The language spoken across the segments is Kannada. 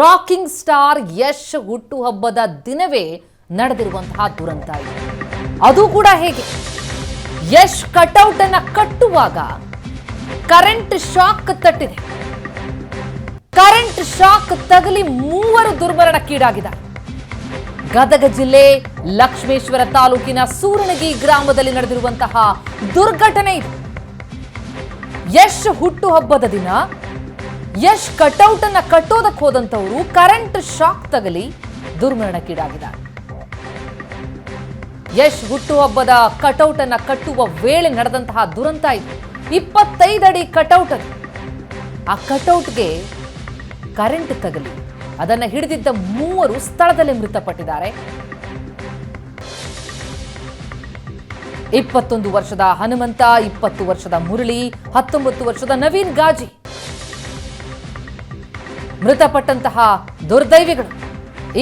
ರಾಕಿಂಗ್ ಸ್ಟಾರ್ ಯಶ್ ಹುಟ್ಟುಹಬ್ಬದ ದಿನವೇ ನಡೆದಿರುವಂತಹ ದುರಂತ ಇದೆ. ಅದು ಕೂಡ ಹೇಗೆ? ಯಶ್ ಕಟೌಟ್ ಅನ್ನ ಕಟ್ಟುವಾಗ ಕರೆಂಟ್ ಶಾಕ್ ತಟ್ಟಿದೆ. ಕರೆಂಟ್ ಶಾಕ್ ತಗಲಿ ಮೂವರು ದುರ್ಮರಣಕ್ಕೀಡಾಗಿದೆ ಗದಗ ಜಿಲ್ಲೆ ಲಕ್ಷ್ಮೇಶ್ವರ ತಾಲೂಕಿನ ಸೂರಣಗಿ ಗ್ರಾಮದಲ್ಲಿ ನಡೆದಿರುವಂತಹ ದುರ್ಘಟನೆ ಇದು. ಯಶ್ ಹುಟ್ಟುಹಬ್ಬದ ದಿನ ಯಶ್ ಕಟೌಟ್ ಅನ್ನ ಕಟ್ಟೋದಕ್ಕೆ ಹೋದಂತವರು ಕರೆಂಟ್ ಶಾಕ್ ತಗಲಿ ದುರ್ಮರಣಕ್ಕೀಡಾಗಿದ್ದಾರೆ. ಯಶ್ ಹುಟ್ಟುಹಬ್ಬದ ಕಟೌಟ್ ಅನ್ನ ಕಟ್ಟುವ ವೇಳೆ ನಡೆದಂತಹ ದುರಂತ ಇದು. ಇಪ್ಪತ್ತೈದು ಅಡಿ ಕಟೌಟ್ ಅದು. ಆ ಕಟೌಟ್ಗೆ ಕರೆಂಟ್ ತಗಲಿ. ಅದನ್ನ ಹಿಡಿದಿದ್ದ ಮೂವರು ಸ್ಥಳದಲ್ಲೇ ಮೃತಪಟ್ಟಿದ್ದಾರೆ. ಇಪ್ಪತ್ತೊಂದು ವರ್ಷದ ಹನುಮಂತ, ಇಪ್ಪತ್ತು ವರ್ಷದ ಮುರಳಿ, ಹತ್ತೊಂಬತ್ತು ವರ್ಷದ ನವೀನ್ ಗಾಜಿ. ಮೃತಪಟ್ಟಂತಹ ದುರ್ದೈವಿಗಳು.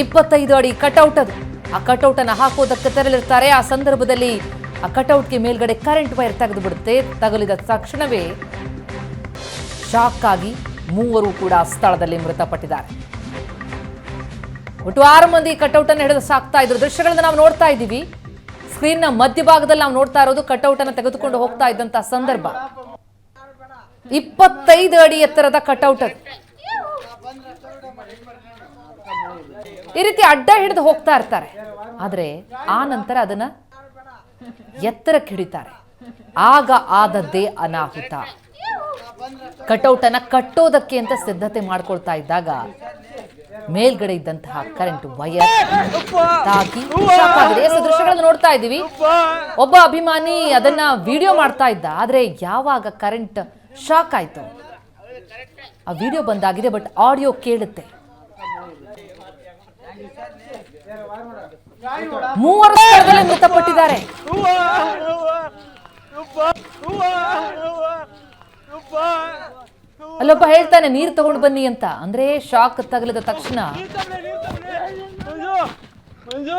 ಇಪ್ಪತ್ತೈದು ಅಡಿ ಕಟೌಟ್ ಅದು. ಆ ಕಟೌಟ್ ಅನ್ನು ಹಾಕೋದಕ್ಕೆ ತೆರಳಿರ್ತಾರೆ. ಆ ಸಂದರ್ಭದಲ್ಲಿ ಆ ಕಟೌಟ್ಗೆ ಮೇಲ್ಗಡೆ ಕರೆಂಟ್ ವೈರ್ ತೆಗೆದು ಬಿಡುತ್ತೆ. ತಗಲಿದ ತಕ್ಷಣವೇ ಶಾಕ್ ಆಗಿ ಮೂವರು ಕೂಡ ಸ್ಥಳದಲ್ಲಿ ಮೃತಪಟ್ಟಿದ್ದಾರೆ. ಒಟ್ಟು ಆರು ಮಂದಿ ಕಟೌಟ್ ಅನ್ನು ಹಿಡಿದು ಸಾಕ್ತಾ ಇದ್ರು. ದೃಶ್ಯಗಳನ್ನ ನಾವು ನೋಡ್ತಾ ಇದ್ದೀವಿ. ನ ಮಧ್ಯಭಾಗದಲ್ಲಿ ನಾವು ನೋಡ್ತಾ ಇರೋದು ಕಟೌಟ್ ಅನ್ನು ತೆಗೆದುಕೊಂಡು ಹೋಗ್ತಾ ಇದ್ದಂತ ಸಂದರ್ಭ. ಇಪ್ಪತ್ತೈದು ಅಡಿ ಎತ್ತರದ ಕಟೌಟ್ ಅದು. ಈ ರೀತಿ ಅಡ್ಡ ಹಿಡಿದು ಹೋಗ್ತಾ ಇರ್ತಾರೆ. ಆದರೆ ಆ ನಂತರ ಅದನ್ನ ಎತ್ತರಕ್ಕೆ ಹಿಡಿತಾರೆ ಆಗ ಆದದ್ದೇ ಅನಾಹುತ. ಕಟೌಟನ್ನು ಕಟ್ಟೋದಕ್ಕೆ ಅಂತ ಸಿದ್ಧತೆ ಮಾಡ್ಕೊಳ್ತಾ ಇದ್ದಾಗ ಮೇಲ್ಗಡೆ ಇದ್ದಂತಹ ಕರೆಂಟ್ ಶಾಕ್ ದೃಶ್ಯಗಳನ್ನು ನೋಡ್ತಾ ಇದ್ದೀವಿ. ಒಬ್ಬ ಅಭಿಮಾನಿ ಅದನ್ನ ವಿಡಿಯೋ ಮಾಡ್ತಾ ಇದ್ದ. ಆದರೆ ಯಾವಾಗ ಕರೆಂಟ್ ಶಾಕ್ ಆಯ್ತು? ಆ ವಿಡಿಯೋ ಬಂದಾಗಿದೆ, ಬಟ್ ಆಡಿಯೋ ಕೇಳುತ್ತೆ. ಮೂವರು ಸ್ಥಳದಲ್ಲಿ ಮೃತಪಟ್ಟಿದ್ದಾರೆ. ಅಲ್ಲೊಬ್ಬ ಹೇಳ್ತಾನೆ ನೀರು ತಗೊಂಡು ಬನ್ನಿ ಅಂತ. ಅಂದ್ರೆ ಶಾಕ್ ತಗಲಿದ ತಕ್ಷಣ. ಮಂಜು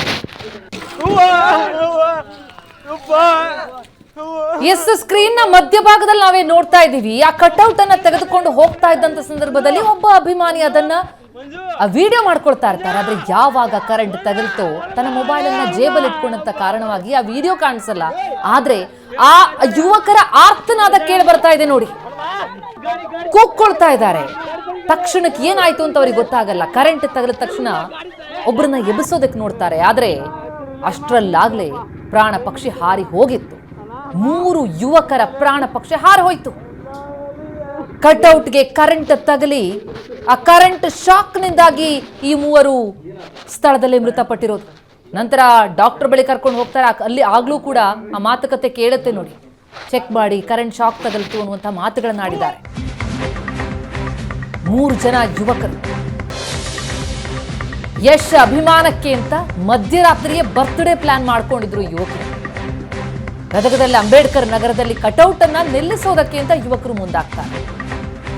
ಎಸ್ ಸ್ಕ್ರೀನ್ನ ಮಧ್ಯಭಾಗದಲ್ಲಿ ನಾವೇ ನೋಡ್ತಾ ಇದ್ದೀವಿ. ಆ ಕಟ್ಔಟ್ ಅನ್ನ ತೆಗೆದುಕೊಂಡು ಹೋಗ್ತಾ ಇದ್ದಂತ ಸಂದರ್ಭದಲ್ಲಿ ಒಬ್ಬ ಅಭಿಮಾನಿ ಅದನ್ನ ವಿಡಿಯೋ ಮಾಡ್ಕೊಳ್ತಾ ಇರ್ತಾರೆ. ಆದ್ರೆ ಯಾವಾಗ ಕರೆಂಟ್ ತಗಲ್ತೋ, ತನ್ನ ಮೊಬೈಲ್ ಅನ್ನ ಜೇಬಲ್ ಇಟ್ಕೊಂಡಂತ ಕಾರಣವಾಗಿ ಆ ವಿಡಿಯೋ ಕಾಣಿಸಲ್ಲ. ಆದ್ರೆ ಆ ಯುವಕರ ಆರ್ತನಾದ ಕೇಳಿ ಬರ್ತಾ ಇದೆ ನೋಡಿ. ಕೂಕ್ಕೊಳ್ತಾ ಇದ್ದಾರೆ. ತಕ್ಷಣಕ್ಕೆ ಏನಾಯ್ತು ಅಂತ ಅವ್ರಿಗೆ ಗೊತ್ತಾಗಲ್ಲ. ಕರೆಂಟ್ ತಗಲಿದ ತಕ್ಷಣ ಒಬ್ಬರನ್ನ ಎಬ್ಬಿಸೋದಕ್ಕೆ ನೋಡ್ತಾರೆ, ಆದರೆ ಅಷ್ಟರಲ್ಲಾಗಲೇ ಪ್ರಾಣ ಪಕ್ಷಿ ಹಾರಿ ಹೋಗಿತ್ತು. ಮೂರು ಯುವಕರ ಪ್ರಾಣ ಪಕ್ಷಿ ಹಾರಿ ಹೋಯ್ತು. ಕಟ್ಔಟ್ಗೆ ಕರೆಂಟ್ ತಗಲಿ, ಆ ಕರೆಂಟ್ ಶಾಕ್ನಿಂದಾಗಿ ಈ ಮೂವರು ಸ್ಥಳದಲ್ಲಿ ಮೃತಪಟ್ಟಿರೋದು. ನಂತರ ಡಾಕ್ಟರ್ ಬಳಿ ಕರ್ಕೊಂಡು ಹೋಗ್ತಾರೆ ಅಲ್ಲಿ ಆಗ್ಲೂ ಕೂಡ ಆ ಮಾತುಕತೆ ಕೇಳುತ್ತೆ ನೋಡಿ. ಚೆಕ್ ಮಾಡಿ, ಕರೆಂಟ್ ಶಾಕ್ ತಗಲ್ತು ಅನ್ನುವಂಥ ಮಾತುಗಳನ್ನು ಆಡಿದ್ದಾರೆ ಮೂರು ಜನ ಯುವಕರು. ಯಶ್ ಅಭಿಮಾನಕ್ಕೆ ಅಂತ ಮಧ್ಯರಾತ್ರಿಯೇ ಬರ್ತ್ಡೇ ಪ್ಲಾನ್ ಮಾಡ್ಕೊಂಡಿದ್ರು ಯುವಕರು. ಗದಗದಲ್ಲಿ ಅಂಬೇಡ್ಕರ್ ನಗರದಲ್ಲಿ ಕಟೌಟ್ ಅನ್ನ ನಿಲ್ಲಿಸೋದಕ್ಕೆ ಅಂತ ಯುವಕರು ಮುಂದಾಗ್ತಾರೆ.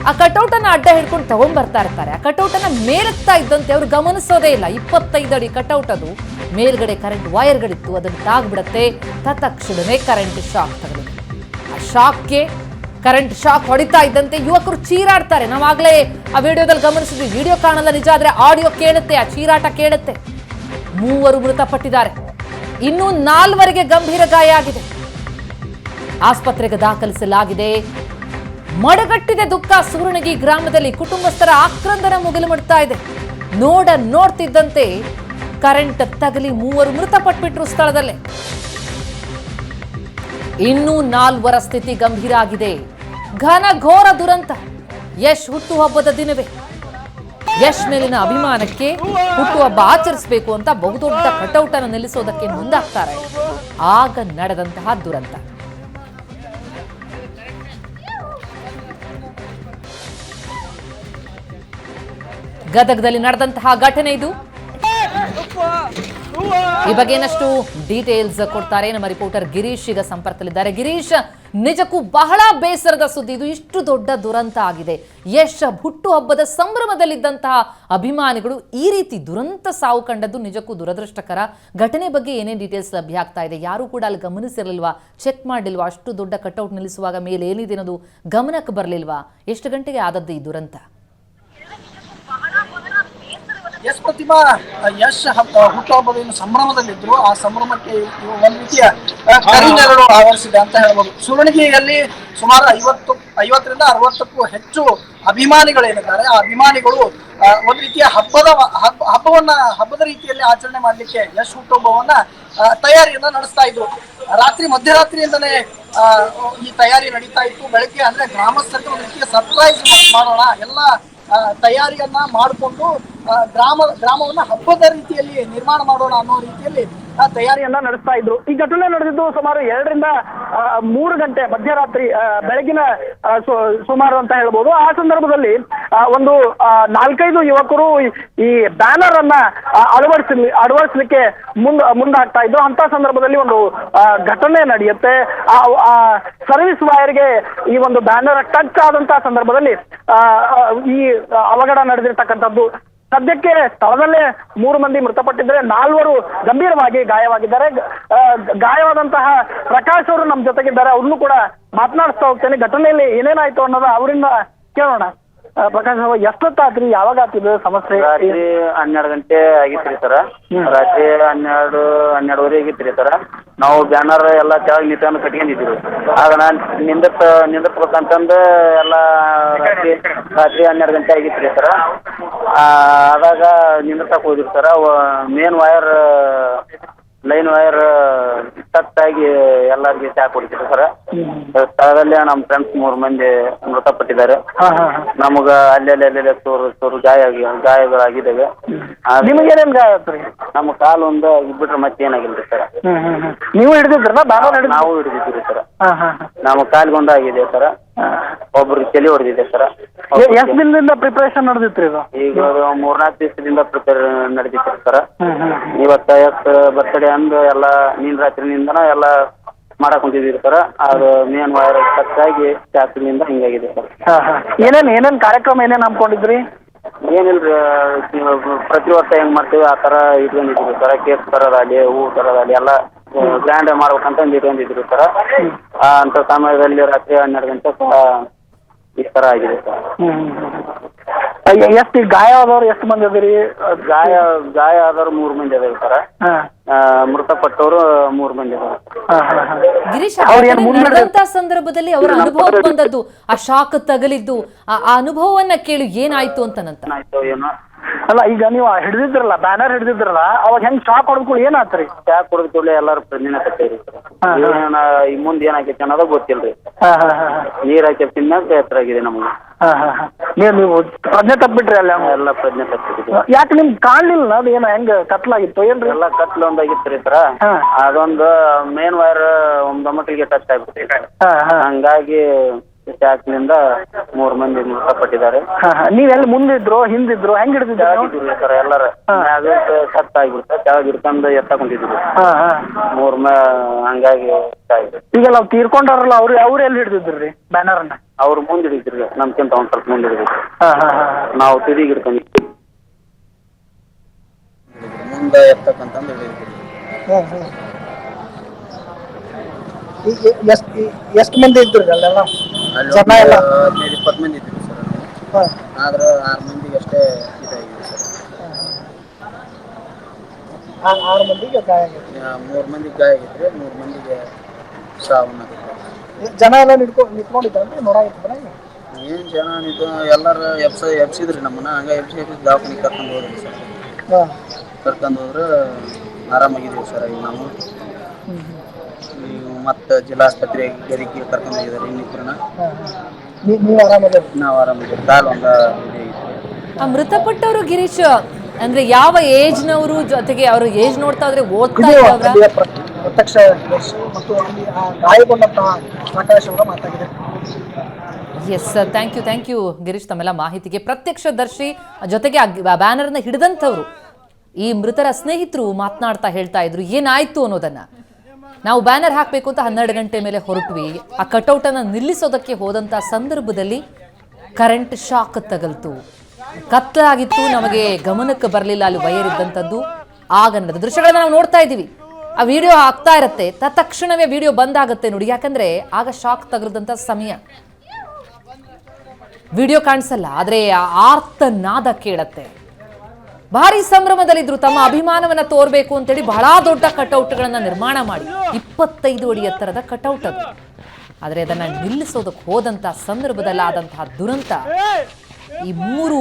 ಆ ಕಟೌಟ್ ಅನ್ನ ಅಡ್ಡ ಹಿಡ್ಕೊಂಡು ತಗೊಂಡ್ ಬರ್ತಾ ಇರ್ತಾರೆ. ಆ ಕಟೌಟ್ ಅನ್ನ ಮೇಲೆತ್ತಾ ಇದ್ದಂತೆ ಅವ್ರು ಗಮನಿಸೋದೇ ಇಲ್ಲ. ಇಪ್ಪತ್ತೈದು ಅಡಿ ಕಟೌಟ್ ಅದು. ಮೇಲ್ಗಡೆ ಕರೆಂಟ್ ವೈರ್ಗಳಿತ್ತು ಅದನ್ನು ತಾಗ್ಬಿಡತ್ತೆ. ತತ್ಕ್ಷಣವೇ ಕರೆಂಟ್ ಶಾಕ್ ತಗಲಿದೆ. ಆ ಶಾಕ್ಗೆ ಕರೆಂಟ್ ಶಾಕ್ ಹೊಡಿತಾ ಇದ್ದಂತೆ ಯುವಕರು ಚೀರಾಡ್ತಾರೆ. ನಾವಾಗಲೇ ಆ ವಿಡಿಯೋದಲ್ಲಿ ಗಮನಿಸಿದ್ವಿ. ವಿಡಿಯೋ ಕಾಣಲ್ಲ ನಿಜ ಆದರೆ ಆಡಿಯೋ ಕೇಳುತ್ತೆ, ಆ ಚೀರಾಟ ಕೇಳುತ್ತೆ. ಮೂವರು ಮೃತಪಟ್ಟಿದ್ದಾರೆ. ಇನ್ನೂ ನಾಲ್ವರಿಗೆ ಗಂಭೀರ ಗಾಯ ಆಗಿದೆ. ಆಸ್ಪತ್ರೆಗೆ ದಾಖಲಿಸಲಾಗಿದೆ. ಮಡಗಟ್ಟಿದೆ ದುಃಖ. ಸೂರಣಗಿ ಗ್ರಾಮದಲ್ಲಿ ಕುಟುಂಬಸ್ಥರ ಆಕ್ರಂದನ ಮುಗಿಲು ಮುಡ್ತಾ ಇದೆ. ನೋಡ ನೋಡ್ತಿದ್ದಂತೆ ಕರೆಂಟ್ ತಗಲಿ ಮೂವರು ಮೃತಪಟ್ಬಿಟ್ರು ಸ್ಥಳದಲ್ಲೇ. ಇನ್ನೂ ನಾಲ್ವರ ಸ್ಥಿತಿ ಗಂಭೀರ ಆಗಿದೆ. ಘನ ಘೋರ ದುರಂತ. ಯಶ್ ಹುಟ್ಟುಹಬ್ಬದ ದಿನವೇ. ಯಶ್ ಮೇಲಿನ ಅಭಿಮಾನಕ್ಕೆ ಹುಟ್ಟುಹಬ್ಬ ಆಚರಿಸಬೇಕು ಅಂತ ಬಹುದೊಡ್ಡ ಕಟೌಟ್ ಅನ್ನು ನಿಲ್ಲಿಸೋದಕ್ಕೆ ಮುಂದಾಗ್ತಾರೆ. ಆಗ ನಡೆದಂತಹ ದುರಂತ. ಗದಗದಲ್ಲಿ ನಡೆದಂತಹ ಘಟನೆ ಇದು. ಈ ಬಗ್ಗೆ ಏನಷ್ಟು ಡೀಟೇಲ್ಸ್ ಕೊಡ್ತಾರೆ. ನಮ್ಮ ರಿಪೋರ್ಟರ್ ಗಿರೀಶ್ ಈಗ ಸಂಪರ್ಕದಲ್ಲಿದ್ದಾರೆ. ಗಿರೀಶ್, ನಿಜಕ್ಕೂ ಬಹಳ ಬೇಸರದ ಸುದ್ದಿ. ಇದು ಇಷ್ಟು ದೊಡ್ಡ ದುರಂತ ಆಗಿದೆ. ಯಶ್ ಹುಟ್ಟುಹಬ್ಬದ ಸಂಭ್ರಮದಲ್ಲಿದ್ದಂತಹ ಅಭಿಮಾನಿಗಳು ಈ ರೀತಿ ದುರಂತ ಸಾವು ಕಂಡದ್ದು ನಿಜಕ್ಕೂ ದುರದೃಷ್ಟಕರ. ಘಟನೆ ಬಗ್ಗೆ ಏನೇನು ಡೀಟೇಲ್ಸ್ ಲಭ್ಯ ಆಗ್ತಾ ಇದೆ? ಯಾರು ಕೂಡ ಅಲ್ಲಿ ಗಮನಿಸಿರಲಿಲ್ವಾ? ಚೆಕ್ ಮಾಡಿಲ್ವಾ? ಅಷ್ಟು ದೊಡ್ಡ ಕಟೌಟ್ ನಿಲ್ಲಿಸುವಾಗ ಮೇಲೆ ಏನಿದೆ ಅನ್ನೋದು ಗಮನಕ್ಕೆ ಬರಲಿಲ್ವಾ? ಎಷ್ಟು ಗಂಟೆಗೆ ಆದದ್ದು ಈ ದುರಂತ? ಯಶ್ ಪ್ರತಿಮಾ ಯಶ್ ಹಬ್ಬ ಹುಟ್ಟುಹಬ್ಬದ ಏನು ಸಂಭ್ರಮದಲ್ಲಿದ್ರು. ಆ ಸಂಭ್ರಮಕ್ಕೆ ಒಂದು ರೀತಿಯ ಕರಿನೆರಳು ಆವರಿಸಿದೆ ಅಂತ ಹೇಳ್ಬೋದು. ಸುರಣಿಗೆಯಲ್ಲಿ ಸುಮಾರು ಐವತ್ತು ಐವತ್ತರಿಂದ ಅರವತ್ತಕ್ಕೂ ಹೆಚ್ಚು ಅಭಿಮಾನಿಗಳೇನಿದ್ದಾರೆ. ಆ ಅಭಿಮಾನಿಗಳು ಒಂದು ರೀತಿಯ ಹಬ್ಬದ ಹಬ್ಬ ಹಬ್ಬವನ್ನ ಹಬ್ಬದ ರೀತಿಯಲ್ಲಿ ಆಚರಣೆ ಮಾಡಲಿಕ್ಕೆ ಯಶ್ ಹುಟ್ಟುಹಬ್ಬವನ್ನ ತಯಾರಿಯನ್ನ ನಡೆಸ್ತಾ ಇದ್ರು. ರಾತ್ರಿ ಮಧ್ಯರಾತ್ರಿಯಿಂದನೇ ಆ, ಈ ತಯಾರಿ ನಡೀತಾ ಇತ್ತು. ಬೆಳಗ್ಗೆ ಅಂದ್ರೆ ಗ್ರಾಮಸ್ಥರಿಗೆ ಒಂದು ರೀತಿಯ ಸರ್ಪ್ರೈಸ್ ಮಾಡೋಣ. ಎಲ್ಲ ತಯಾರಿಯನ್ನ ಮಾಡಿಕೊಂಡು ಗ್ರಾಮ ಗ್ರಾಮವನ್ನ ಹಬ್ಬದ ರೀತಿಯಲ್ಲಿ ನಿರ್ಮಾಣ ಮಾಡೋಣ ಅನ್ನೋ ರೀತಿಯಲ್ಲಿ ತಯಾರಿಯನ್ನ ನಡೆಸ್ತಾ ಇದ್ರು. ಈ ಘಟನೆ ನಡೆದಿದ್ದು ಸುಮಾರು ಎರಡರಿಂದ ಮೂರು ಗಂಟೆ ಮಧ್ಯರಾತ್ರಿ ಬೆಳಗಿನ ಸುಮಾರು ಅಂತ ಹೇಳ್ಬೋದು. ಆ ಸಂದರ್ಭದಲ್ಲಿ ಒಂದು ನಾಲ್ಕೈದು ಯುವಕರು ಈ- ಬ್ಯಾನರ್ ಅನ್ನ ಆ, ಅಳವಡಿಸಲಿ ಅಳವಡಿಸಲಿಕ್ಕೆ ಮುಂದ ಮುಂದಾಗ್ತಾ ಇದ್ರು ಅಂತ ಸಂದರ್ಭದಲ್ಲಿ ಒಂದು ಘಟನೆ ನಡೆಯುತ್ತೆ. ಆ ಸರ್ವಿಸ್ ವಾಯರ್ಗೆ ಈ ಒಂದು ಬ್ಯಾನರ್ ಟಚ್ ಆದಂತಹ ಸಂದರ್ಭದಲ್ಲಿ ಈ ಅವಘಡ ನಡೆದಿರ್ತಕ್ಕಂಥದ್ದು ಸದ್ಯಕ್ಕೆ ಸ್ಥಳದಲ್ಲೇ ಮೂರು ಮಂದಿ ಮೃತಪಟ್ಟಿದ್ದಾರೆ. ನಾಲ್ವರು ಗಂಭೀರವಾಗಿ ಗಾಯವಾಗಿದ್ದಾರೆ. ಗಾಯವಾದಂತಹ ಪ್ರಕಾಶ್ ಅವರು ನಮ್ಮ ಜೊತೆಗಿದ್ದಾರೆ. ಅವ್ರನ್ನೂ ಕೂಡ ಮಾತನಾಡಿಸ್ತಾ ಹೋಗ್ತೇನೆ. ಘಟನೆಯಲ್ಲಿ ಏನೇನಾಯ್ತು ಅನ್ನೋದು ಅವರಿಂದ ಕೇಳೋಣ. ಪ್ರಕಾಶ್ ಅವರು ಎಷ್ಟೊತ್ತಾತ್ರಿ? ಯಾವಾಗ ಆತಿದ್ದು ಸಮಸ್ಯೆ? ರಾತ್ರಿ ಹನ್ನೆರಡು ಗಂಟೆ ಆಗಿತ್ರಿ ಸರ. ರಾತ್ರಿ ಹನ್ನೆರಡು ಹನ್ನೆರಡುವರೆ ಆಗಿತ್ರಿ ಸರ. ನಾವು ಬ್ಯಾನರ್ ಎಲ್ಲ ಕೆಳಗೆ ನಿಂತ್ಕೊಂಡು ಕಟ್ಕೊಂಡಿದ್ದೀವಿ. ಆಗ ನಾನು ನಿಂದತ್ ನಿಂದಿರ್ಬೇಕಂತಂದು ಎಲ್ಲ ರಾತ್ರಿ ರಾತ್ರಿ ಹನ್ನೆರಡು ಗಂಟೆ ಆಗಿತ್ರಿ ಸರ. ಆದಾಗ ನಿಂದಿರ್ಸಕ್ಕೆ ಹೋದ್ರಿ ಸರ. ಮೇನ್ ವಯರ್ ಲೈನ್ ವೈರ್ ಆಗಿ ಎಲ್ಲರಿಗೆ ಶಾಕ್ ಹೊಡಿತಿದ್ರು ಸರ. ಸ್ಥಳದಲ್ಲೇ ನಮ್ಮ ಫ್ರೆಂಡ್ಸ್ ಮೂರು ಮಂದಿ ಮೃತಪಟ್ಟಿದ್ದಾರೆ. ಹಾ ಹಾ ನಮಗ ಅಲ್ಲೆಲ್ಲ ಅಲ್ಲೆಲ್ಲ ಚೂರು ಚೂರು ಗಾಯ ಆಗಿ ಗಾಯಗಳಾಗಿದ್ದಾವೆ ಆದ್ರೆ ನಿಮಗೇನೇನ್ ಗಾಯ ಆಯ್ತು ರೀ? ನಮ್ಮ ಕಾಲು ಒಂದು ಬಿಟ್ರೆ ಮತ್ತೆ ಏನಾಗಿಲ್ರಿ ಸರ್ ನೀವು ಹಿಡಿದಿದ್ರಲ್ಲ ಹಿಡಿದ್ ನಾವು ಹಿಡಿದಿದ್ದೀವಿ ಸರ್. ಹಾ ಹಾ ನಮ್ಮ ಕಾಲ್ಗೊಂದಾಗಿದೆ ಆಗಿದೆ ಸರ್. ಒಬ್ರಿಗೆ ತಲೆ ಹೊಡೆದಿದೆ ಸರ್. ಎಷ್ಟು ದಿನದಿಂದ ಪ್ರಿಪರೇಷನ್ ನಡೆದಿತ್ರಿ ಇದು? ಈಗ ಮೂರ್ನಾಲ್ಕು ದಿವಸದಿಂದ ಪ್ರಿಪೇರ್ ನಡೆದಿತ್ತು ಸರ್. ಹ್ಮ್ ಹ್ಮ್ ಇವತ್ತು ಎಷ್ಟು ಬರ್ತಡೇ ಅಂದು ಎಲ್ಲ ನೀನ್ ರಾತ್ರಿನಿಂದನ ಎಲ್ಲ ಮಾಡಕ್ ಸರ್. ಅದು ಮೇನ್ ವೈರ್ ಆಗಿ ಶಾಸ್ತ್ರಿನಿಂದ ಹಿಂಗಾಗಿದೆ ಸರ್. ಹಾ ಹಾ. ಏನೇನ್ ಏನೇನ್ ಕಾರ್ಯಕ್ರಮ ಏನೇನ್ ಹಮ್ಮಿಕೊಂಡಿದ್ರಿ? ಏನಿಲ್ರಿ ನೀವು ಪ್ರತಿ ವರ್ಷ ಹೆಂಗ್ ಮಾಡ್ತೀವಿ ಆ ಥರ ಇಟ್ಕೊಂಡಿದ್ದೀವಿ ಸರ್. ಕೇಕ್ ತರೋದಾಗಲಿ ಹೂ ತರೋದಾಗಲಿ ಎಲ್ಲ ಗ್ರ್ಯಾಂಡ್ ಮಾಡ್ಬೇಕಂತ ಇಟ್ಕೊಂಡಿದ್ದೀವಿ ಸರ್. ಆ ಅಂಥ ಸಮಯದಲ್ಲಿ ರಾತ್ರಿ ಹನ್ನೆರಡು ಗಂಟೆ ಸಹ ಈ ತರ ಆಗಿದೆ ಸರ್. ಎಷ್ಟು ಗಾಯ ಆದವ್ರು ಎಷ್ಟು ಮಂದಿ ಅದಿರಿ? ಗಾಯ ಗಾಯ ಆದವ್ರು ಮೂರ್ ಮಂದಿ ಅದ ಸರ್. ಮೃತಪಟ್ಟವರು ಮೂರ್ ಮಂದಿ ಅದಾವೆ ಹಾ ಹಾ ಹಾ. ಗಿರೀಶ್ ನಡೆದಂತ ಸಂದರ್ಭದಲ್ಲಿ ಅವರ ಅನುಭವ ಬಂದದ್ದು ಆ ಶಾಕ್ ತಗಲಿದ್ದು ಆ ಆ ಅನುಭವವನ್ನ ಕೇಳಿ ಏನಾಯ್ತು ಅಂತ ನಂತರ ಏನೋ. ಅಲ್ಲ ಈಗ ನೀವು ಹಿಡಿದಿದ್ರಲ್ಲ ಬ್ಯಾನರ್ ಹಿಡಿದಿದ್ರಲ್ಲ ಅವಾಗ ಹೆಂಗ್ ಶಾಕ್ ಹೊಡೆದ್ಕೊಳ್ಳಿ ಏನಾತ್ರಿ? ಶಾಕ್ ಕುಡಿದ ಕೂಡಲೇ ಎಲ್ಲರೂ ಪ್ರಜ್ಞೆ ಕಟ್ಟೇರಿ ಮುಂದ್ ಏನ ಅನ್ನೋದ ಮುಂದೆ ಏನಾಗೈತೆ ಅನ್ನೋದು ಗೊತ್ತಿಲ್ರಿ. ಹಾ ಹಾ ಹಾ ನೀರ್ ಹಾಕಿ ತಿನ್ನಾಕ ಎತ್ತರ ಆಗಿದೆ ನಮಗೆ. ಹಾ ಹಾ ಹಾ. ನೀವು ನೀವು ಪ್ರಜ್ಞೆ ತಪ್ಪಿಟ್ರಿ ಅಲ್ಲ? ಎಲ್ಲ ಪ್ರಜ್ಞೆ ತಪ್ಪಿದೆ ಯಾಕೆ ನಿಮ್ಗೆ ಕಾಣಲಿಲ್ಲ ಅದು ಏನು? ಹೆಂಗ್ ಕತ್ಲಾಗಿತ್ತು? ಏನ್ರಿ? ಎಲ್ಲ ಕತ್ಲು ಒಂದಾಗಿತ್ತು ರೀ ಸರ. ಹಾ. ಅದೊಂದು ಮೇನ್ ವೈರ್ ಒಂಬತ್ತೊಂಬತ್ತಿಗೆ ಟಚ್ ಆಗ್ಬಿಟ್ಟಿದೆ ಹಾ ಹಾ. ಹಂಗಾಗಿ ಶಾಕ್ನಿಂದ ಮೂರ್ ಮಂದಿ ಮೃತಪಟ್ಟಿದ್ದಾರೆ. ಹಾ ಹಾ. ನೀವೆಲ್ಲಿ ಮುಂದಿದ್ರು ಹಿಂದಿದ್ರು ಹೆಂಗ್ ಹಿಡಿದಿದ್ರು? ಕೆಳಗಿದ್ರು ಸರ್ ಎಲ್ಲರ. ಮ್ಯಾಗ ಕಟ್ ಆಗ್ಬಿಡ್ತ ಕೆಳಗೆ ಹಿಡ್ಕೊಂಡು ಎತ್ತಕೊಂಡಿದ್ರು ಹಾ ಹಾ. ಮೂರ್ ಮೇ ಹಂಗಾಗಿ ಇದಾಗಿದೆ. ಈಗ ನಾವು ತೀರ್ಕೊಂಡಾರಲ್ಲ ಅವ್ರು ಅವ್ರು ಎಲ್ಲಿ ಹಿಡಿದಿದ್ರಿ ಬ್ಯಾನರ್ ಅನ್ನ ಅವ್ರು ಮುಂದೆ ಹಿಡಿದ್ರಿ ನಮ್ಕಿಂತ ಒಂದ್ ಸ್ವಲ್ಪ ಮುಂದೆ ಹಿಡಿದ್ರು ಹಾ ಹಾ ಹಾ. ನಾವು ತಿರುಗಿ ಹಿಡ್ಕೊಂಡಿದ್ವಿ. ಮುಂದೆ ಎತ್ತಕ್ಕಂತಂದು ಹಿಡಿದಿದ್ರು ಈಗ ಎಷ್ಟು ಎಷ್ಟು ಮಂದಿ ಇದ್ರಿ ಅಲ್ಲೆಲ್ಲ? ಅಲ್ಲಿ ಜನ ಎಲ್ಲ? ಹದಿನೈದು ಇಪ್ಪತ್ತು ಮಂದಿ ಇದ್ದೀವಿ ಸರ್ ಹಾ. ಆದ್ರೆ ಆರು ಮಂದಿಗೆ ಅಷ್ಟೇ ಇದಾಗಿದೆ ಸರ್. ಆರು ಮಂದಿಗೆ ಗಾಯ. ಮೂರು ಮಂದಿಗೆ ಗಾಯ ಆಗಿದ್ರೆ ಮೂರು ಮಂದಿಗೆ ಸಾವನ್ನಾಗಿತ್ತು ಜನ ಎಲ್ಲ ನೋಡಾಗಿತ್ತು ಏನು ಜನ ಇದು ಎಲ್ಲರೂ ಎಪ್ಸ ಎಪ್ಸಿದ್ರಿ ನಮ್ಮನ್ನ ಹಂಗೆ ಎಪ್ಸಿ ಎಪ್ಸಿ ದವಾಖಾನಿಗೆ ಕರ್ಕೊಂಡು ಹೋದ್ರಿ ಸರ್. ಹಾಂ. ಕರ್ಕೊಂಡು ಹೋದ್ರೆ ಆರಾಮಾಗಿದ್ದೀವಿ ಸರ್ ಈಗ ನಾವು. ಮತ್ತೆ ಜಿಲ್ಲಾಸ್ಪತ್ರೆ ಗರಿಗೆ ಕರ್ಕೊಂಡು ಹೋಗಿದ್ದಾರೆ ಇನ್ನಿಬ್ಬರನ್ನ ನೀವು ನೀವು ಆರಾಮದ ನಾವು ಆರಾಮಿದ್ದೀವಿ ಕಾಲು ಒಂದು ಆ ಮೃತಪಟ್ಟವರು ಗಿರೀಶ್ ಅಂದ್ರೆ ಯಾವ ಏಜ್ ನವರು ಜೊತೆಗೆ ಅವ್ರ ಏಜ್ ನೋಡ್ತಾ ಇದ್ರೆ ಓದ್ತಾ ಪ್ರತ್ಯಕ್ಷ ಮತ್ತು ಅಲ್ಲಿ ಆ ಗಾಯಗೊಂಡಂತಹ ಆಕಾಶ್ ಅವರ ಮಾತಾಗಿದೆ. Yes thank you thank you Girish ತಮ್ಮೆಲ್ಲ ಮಾಹಿತಿಗೆ. ಪ್ರತ್ಯಕ್ಷದರ್ಶಿ ಜೊತೆಗೆ ಆ ಬ್ಯಾನರ್ನ ಹಿಡಿದಂಥವ್ರು. ಈ ಮೃತರ ಸ್ನೇಹಿತರು ಮಾತನಾಡ್ತಾ ಹೇಳ್ತಾ ಇದ್ರು. ಏನಾಯ್ತು ಅನ್ನೋದನ್ನ. ನಾವು ಬ್ಯಾನರ್ ಹಾಕಬೇಕು ಅಂತ ಹನ್ನೆರಡು ಗಂಟೆ ಮೇಲೆ ಹೊರಟ್ವಿ. ಆ ಕಟೌಟನ್ನು ನಿಲ್ಲಿಸೋದಕ್ಕೆ ಹೋದಂಥ ಸಂದರ್ಭದಲ್ಲಿ ಕರೆಂಟ್ ಶಾಕ್ ತಗಲ್ತು. ಕತ್ತಲಾಗಿತ್ತು, ನಮಗೆ ಗಮನಕ್ಕೆ ಬರಲಿಲ್ಲ ಅಲ್ಲಿ ವೈರ್ ಇದ್ದಂಥದ್ದು ಆಗ ನಡೆದ ದೃಶ್ಯಗಳನ್ನು ನಾವು ನೋಡ್ತಾ ಇದ್ದೀವಿ. ಆ ವಿಡಿಯೋ ಆಗ್ತಾ ಇರತ್ತೆ. ತತ್ಕ್ಷಣವೇ ವಿಡಿಯೋ ಬಂದಾಗುತ್ತೆ ನೋಡಿ. ಯಾಕಂದ್ರೆ ಆಗ ಶಾಕ್ ತಗಲದಂಥ ಸಮಯ. ವಿಡಿಯೋ ಕಾಣಿಸಲ್ಲ, ಆದರೆ ಆ ಆರ್ತ ನಾದ ಕೇಳತ್ತೆ. ಭಾರಿ ಸಂಭ್ರಮದಲ್ಲಿದ್ರು ತಮ್ಮ ಅಭಿಮಾನವನ್ನ ತೋರ್ಬೇಕು ಅಂತೇಳಿ ಬಹಳ ದೊಡ್ಡ ಕಟೌಟ್ಗಳನ್ನ ನಿರ್ಮಾಣ ಮಾಡಿ. ಇಪ್ಪತ್ತೈದು ಅಡಿ ಎತ್ತರದ ಕಟೌಟ್ ಅದು. ಆದರೆ ಅದನ್ನ ನಿಲ್ಲಿಸೋದಕ್ಕೆ ಹೋದಂತ ಸಂದರ್ಭದಲ್ಲಿ ಆದಂತಹ ದುರಂತ ಈ ಮೂರು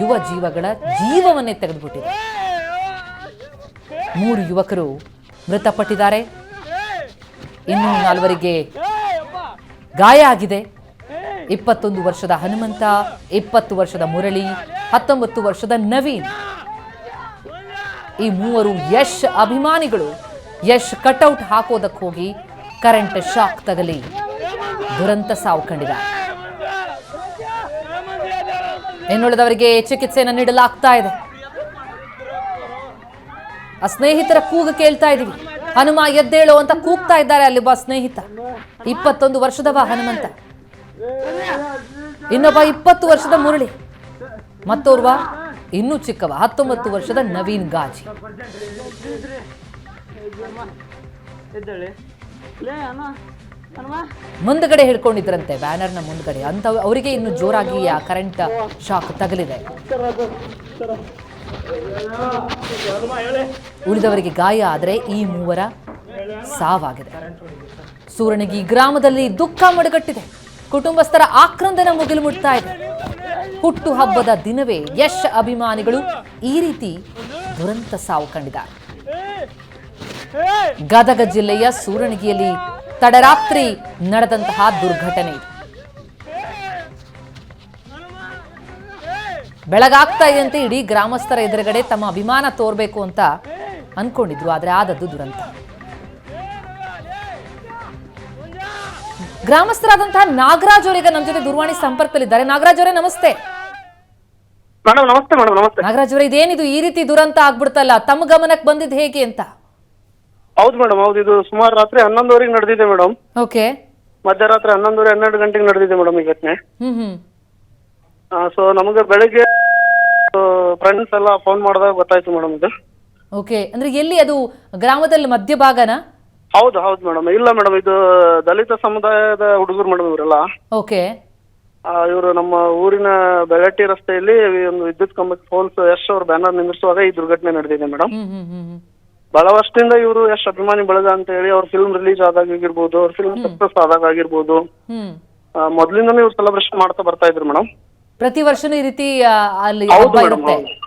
ಯುವ ಜೀವಗಳ ಜೀವವನ್ನೇ ತೆಗೆದುಬಿಟ್ಟಿದೆ. ಮೂರು ಯುವಕರು ಮೃತಪಟ್ಟಿದ್ದಾರೆ. ಇನ್ನು ನಾಲ್ವರಿಗೆ ಗಾಯ ಆಗಿದೆ. ಇಪ್ಪತ್ತೊಂದು ವರ್ಷದ ಹನುಮಂತ, ಇಪ್ಪತ್ತು ವರ್ಷದ ಮುರಳಿ, ಹತ್ತೊಂಬತ್ತು ವರ್ಷದ ನವೀನ್. ಈ ಮೂವರು ಯಶ್ ಅಭಿಮಾನಿಗಳು. ಯಶ್ ಕಟೌಟ್ ಹಾಕೋದಕ್ಕೆ ಹೋಗಿ ಕರೆಂಟ್ ಶಾಕ್ ತಗಲಿ. ದುರಂತ ಸಾವು ಕಂಡಿದ ಇನ್ನುಳಿದವರಿಗೆ ಚಿಕಿತ್ಸೆಯನ್ನು ನೀಡಲಾಗ್ತಾ ಇದೆ. ಆ ಸ್ನೇಹಿತರ ಕೂಗು ಕೇಳ್ತಾ ಇದೀವಿ ಹನುಮ ಎದ್ದೇಳು ಅಂತ ಕೂಗ್ತಾ ಇದ್ದಾರೆ ಅಲ್ಲಿಬ್ಬ ಸ್ನೇಹಿತ. ಇಪ್ಪತ್ತೊಂದು ವರ್ಷದವ ಹನುಮಂತ. ಇನ್ನೊಬ್ಬ ಇಪ್ಪತ್ತು ವರ್ಷದ ಮುರಳಿ. ಮತ್ತೋರ್ವ ಇನ್ನೂ ಚಿಕ್ಕವ, ಹತ್ತೊಂಬತ್ತು ವರ್ಷದ ನವೀನ್ ಗಾಜಿ. ಮುಂದ್ಗಡೆ ಹಿಡ್ಕೊಂಡಿದ್ರಂತೆ ಬ್ಯಾನರ್ನ ಮುಂದ್ಗಡೆ. ಅಂತ ಅವರಿಗೆ ಇನ್ನು ಜೋರಾಗಿ ಆ ಕರೆಂಟ್ ಶಾಕ್ ತಗಲಿದೆ. ಉಳಿದವರಿಗೆ ಗಾಯ ಆದರೆ ಈ ಮೂವರ ಸಾವಾಗಿದೆ. ಸೂರಣಗಿ ಗ್ರಾಮದಲ್ಲಿ ದುಃಖ ಮಡುಗಟ್ಟಿದೆ. ಕುಟುಂಬಸ್ಥರ ಆಕ್ರಂದನ ಮುಗಿಲು ಮುಟ್ತಾ ಇದೆ. ಹುಟ್ಟು ಹಬ್ಬದ ದಿನವೇ ಯಶ್ ಅಭಿಮಾನಿಗಳು ಈ ರೀತಿ ದುರಂತ ಸಾವು ಕಂಡಿದ್ದಾರೆ. ಗದಗ ಜಿಲ್ಲೆಯ ಸೂರಣಗಿಯಲ್ಲಿ ತಡರಾತ್ರಿ ನಡೆದಂತಹ ದುರ್ಘಟನೆ ಬೆಳಗಾಗ್ತಾ ಇದ್ದಂತೆ ಇಡೀ ಗ್ರಾಮಸ್ಥರ ಎದುರುಗಡೆ ತಮ್ಮ ಅಭಿಮಾನ ತೋರ್ಬೇಕು ಅಂತ ಅನ್ಕೊಂಡಿದ್ರು, ಆದ್ರೆ ಆದದ್ದು ದುರಂತ. ಗ್ರಾಮಸ್ಥರಾದಂತಹ ನಾಗರಾಜ್ ಅವರೀಗ ನಮ್ಮ ಜೊತೆ ದೂರವಾಣಿ ಸಂಪರ್ಕದಲ್ಲಿದ್ದಾರೆ. ನಾಗರಾಜ್ ಅವರೇ ನಮಸ್ತೆ. ಮೇಡಮ್ ನಮಸ್ತೆ ಮೇಡಮ್ ನಮಸ್ತೆ. ನಾಗರಾಜ್ ಅವರೇ ಇದೇನಿದು ಈ ರೀತಿ ದುರಂತ ಆಗ್ಬಿಡ್ತಲ್ಲ? ತಮ್ಮ ಗಮನಕ್ಕೆ ಬಂದಿದ್ ಹೇಗೆ ಅಂತ? ಹೌದು ಮೇಡಮ್ ಹೌದು ಇದು ಸುಮಾರು ರಾತ್ರಿ ಹನ್ನೊಂದುವರೆಗೆ ನಡೆದಿದೆ ಮೇಡಮ್. ಓಕೆ. ಮಧ್ಯರಾತ್ರಿ ಹನ್ನೊಂದುವರೆ ಹನ್ನೆರಡು ಗಂಟೆಗೆ ನಡೆದಿದೆ ಮೇಡಮ್ ಈ ಘಟನೆ. ಹ್ಮ್ ಹ್ಮ್. ಸೊ ನಮಗೆ ಬೆಳಿಗ್ಗೆ ಫ್ರೆಂಡ್ಸ್ ಎಲ್ಲ ಫೋನ್ ಮಾಡಿದಾಗ ಗೊತ್ತಾಯ್ತು ಮೇಡಮ್ ಇದು. ಓಕೆ. ಅಂದ್ರೆ ಎಲ್ಲಿ ಅದು ಗ್ರಾಮದಲ್ಲಿ ಮಧ್ಯಭಾಗನ? ಹೌದು ಹೌದು ಮೇಡಮ್ ಇಲ್ಲ ಮೇಡಮ್ ಇದು ದಲಿತ ಸಮುದಾಯದ ಹುಡುಗರು ಮೇಡಮ್ ಇವರೆಲ್ಲ. ಓಕೆ ಇವರು ನಮ್ಮ ಊರಿನ ಬೆಳಟ್ಟಿ ರಸ್ತೆಯಲ್ಲಿ ಒಂದು ವಿದ್ಯುತ್ ಕಂಬಕ್ಕೆ ಫೋನ್ಸ್ ಯಶ್ ಅವ್ರ ಬ್ಯಾನರ್ ನಿಂದಿಸುವಾಗ ಈ ದುರ್ಘಟನೆ ನಡೆದಿದೆ ಮೇಡಮ್ ಹ್ಮ್ ಹ್ಮ್ ಹ್ಮ್ ಹ್ಮ್. ಬಹಳ ವರ್ಷದಿಂದ ಇವರು ಯಶ್ ಅಭಿಮಾನಿ ಬಳಗ ಅಂತ ಹೇಳಿ ಅವ್ರ ಫಿಲ್ಮ್ ರಿಲೀಸ್ ಆದಾಗ ಆಗಿರ್ಬೋದು ಅವ್ರ ಫಿಲ್ಮ್ ಸಕ್ಸಸ್ ಆದಾಗ ಆಗಿರ್ಬೋದು ಹ್ಮ್. ಆ, ಮೊದ್ಲಿಂದನೂ ಇವ್ರು ಸೆಲೆಬ್ರೇಷನ್ ಮಾಡ್ತಾ ಬರ್ತಾ ಇದ್ರು ಮೇಡಮ್ ಪ್ರತಿ ವರ್ಷನೂ ಈ ರೀತಿ ಆ, ಅಲ್ಲಿ ಹೌದು ಹಬ್ಬ ಮೇಡಮ್ ಇರುತ್ತೆ. ಹೌದು.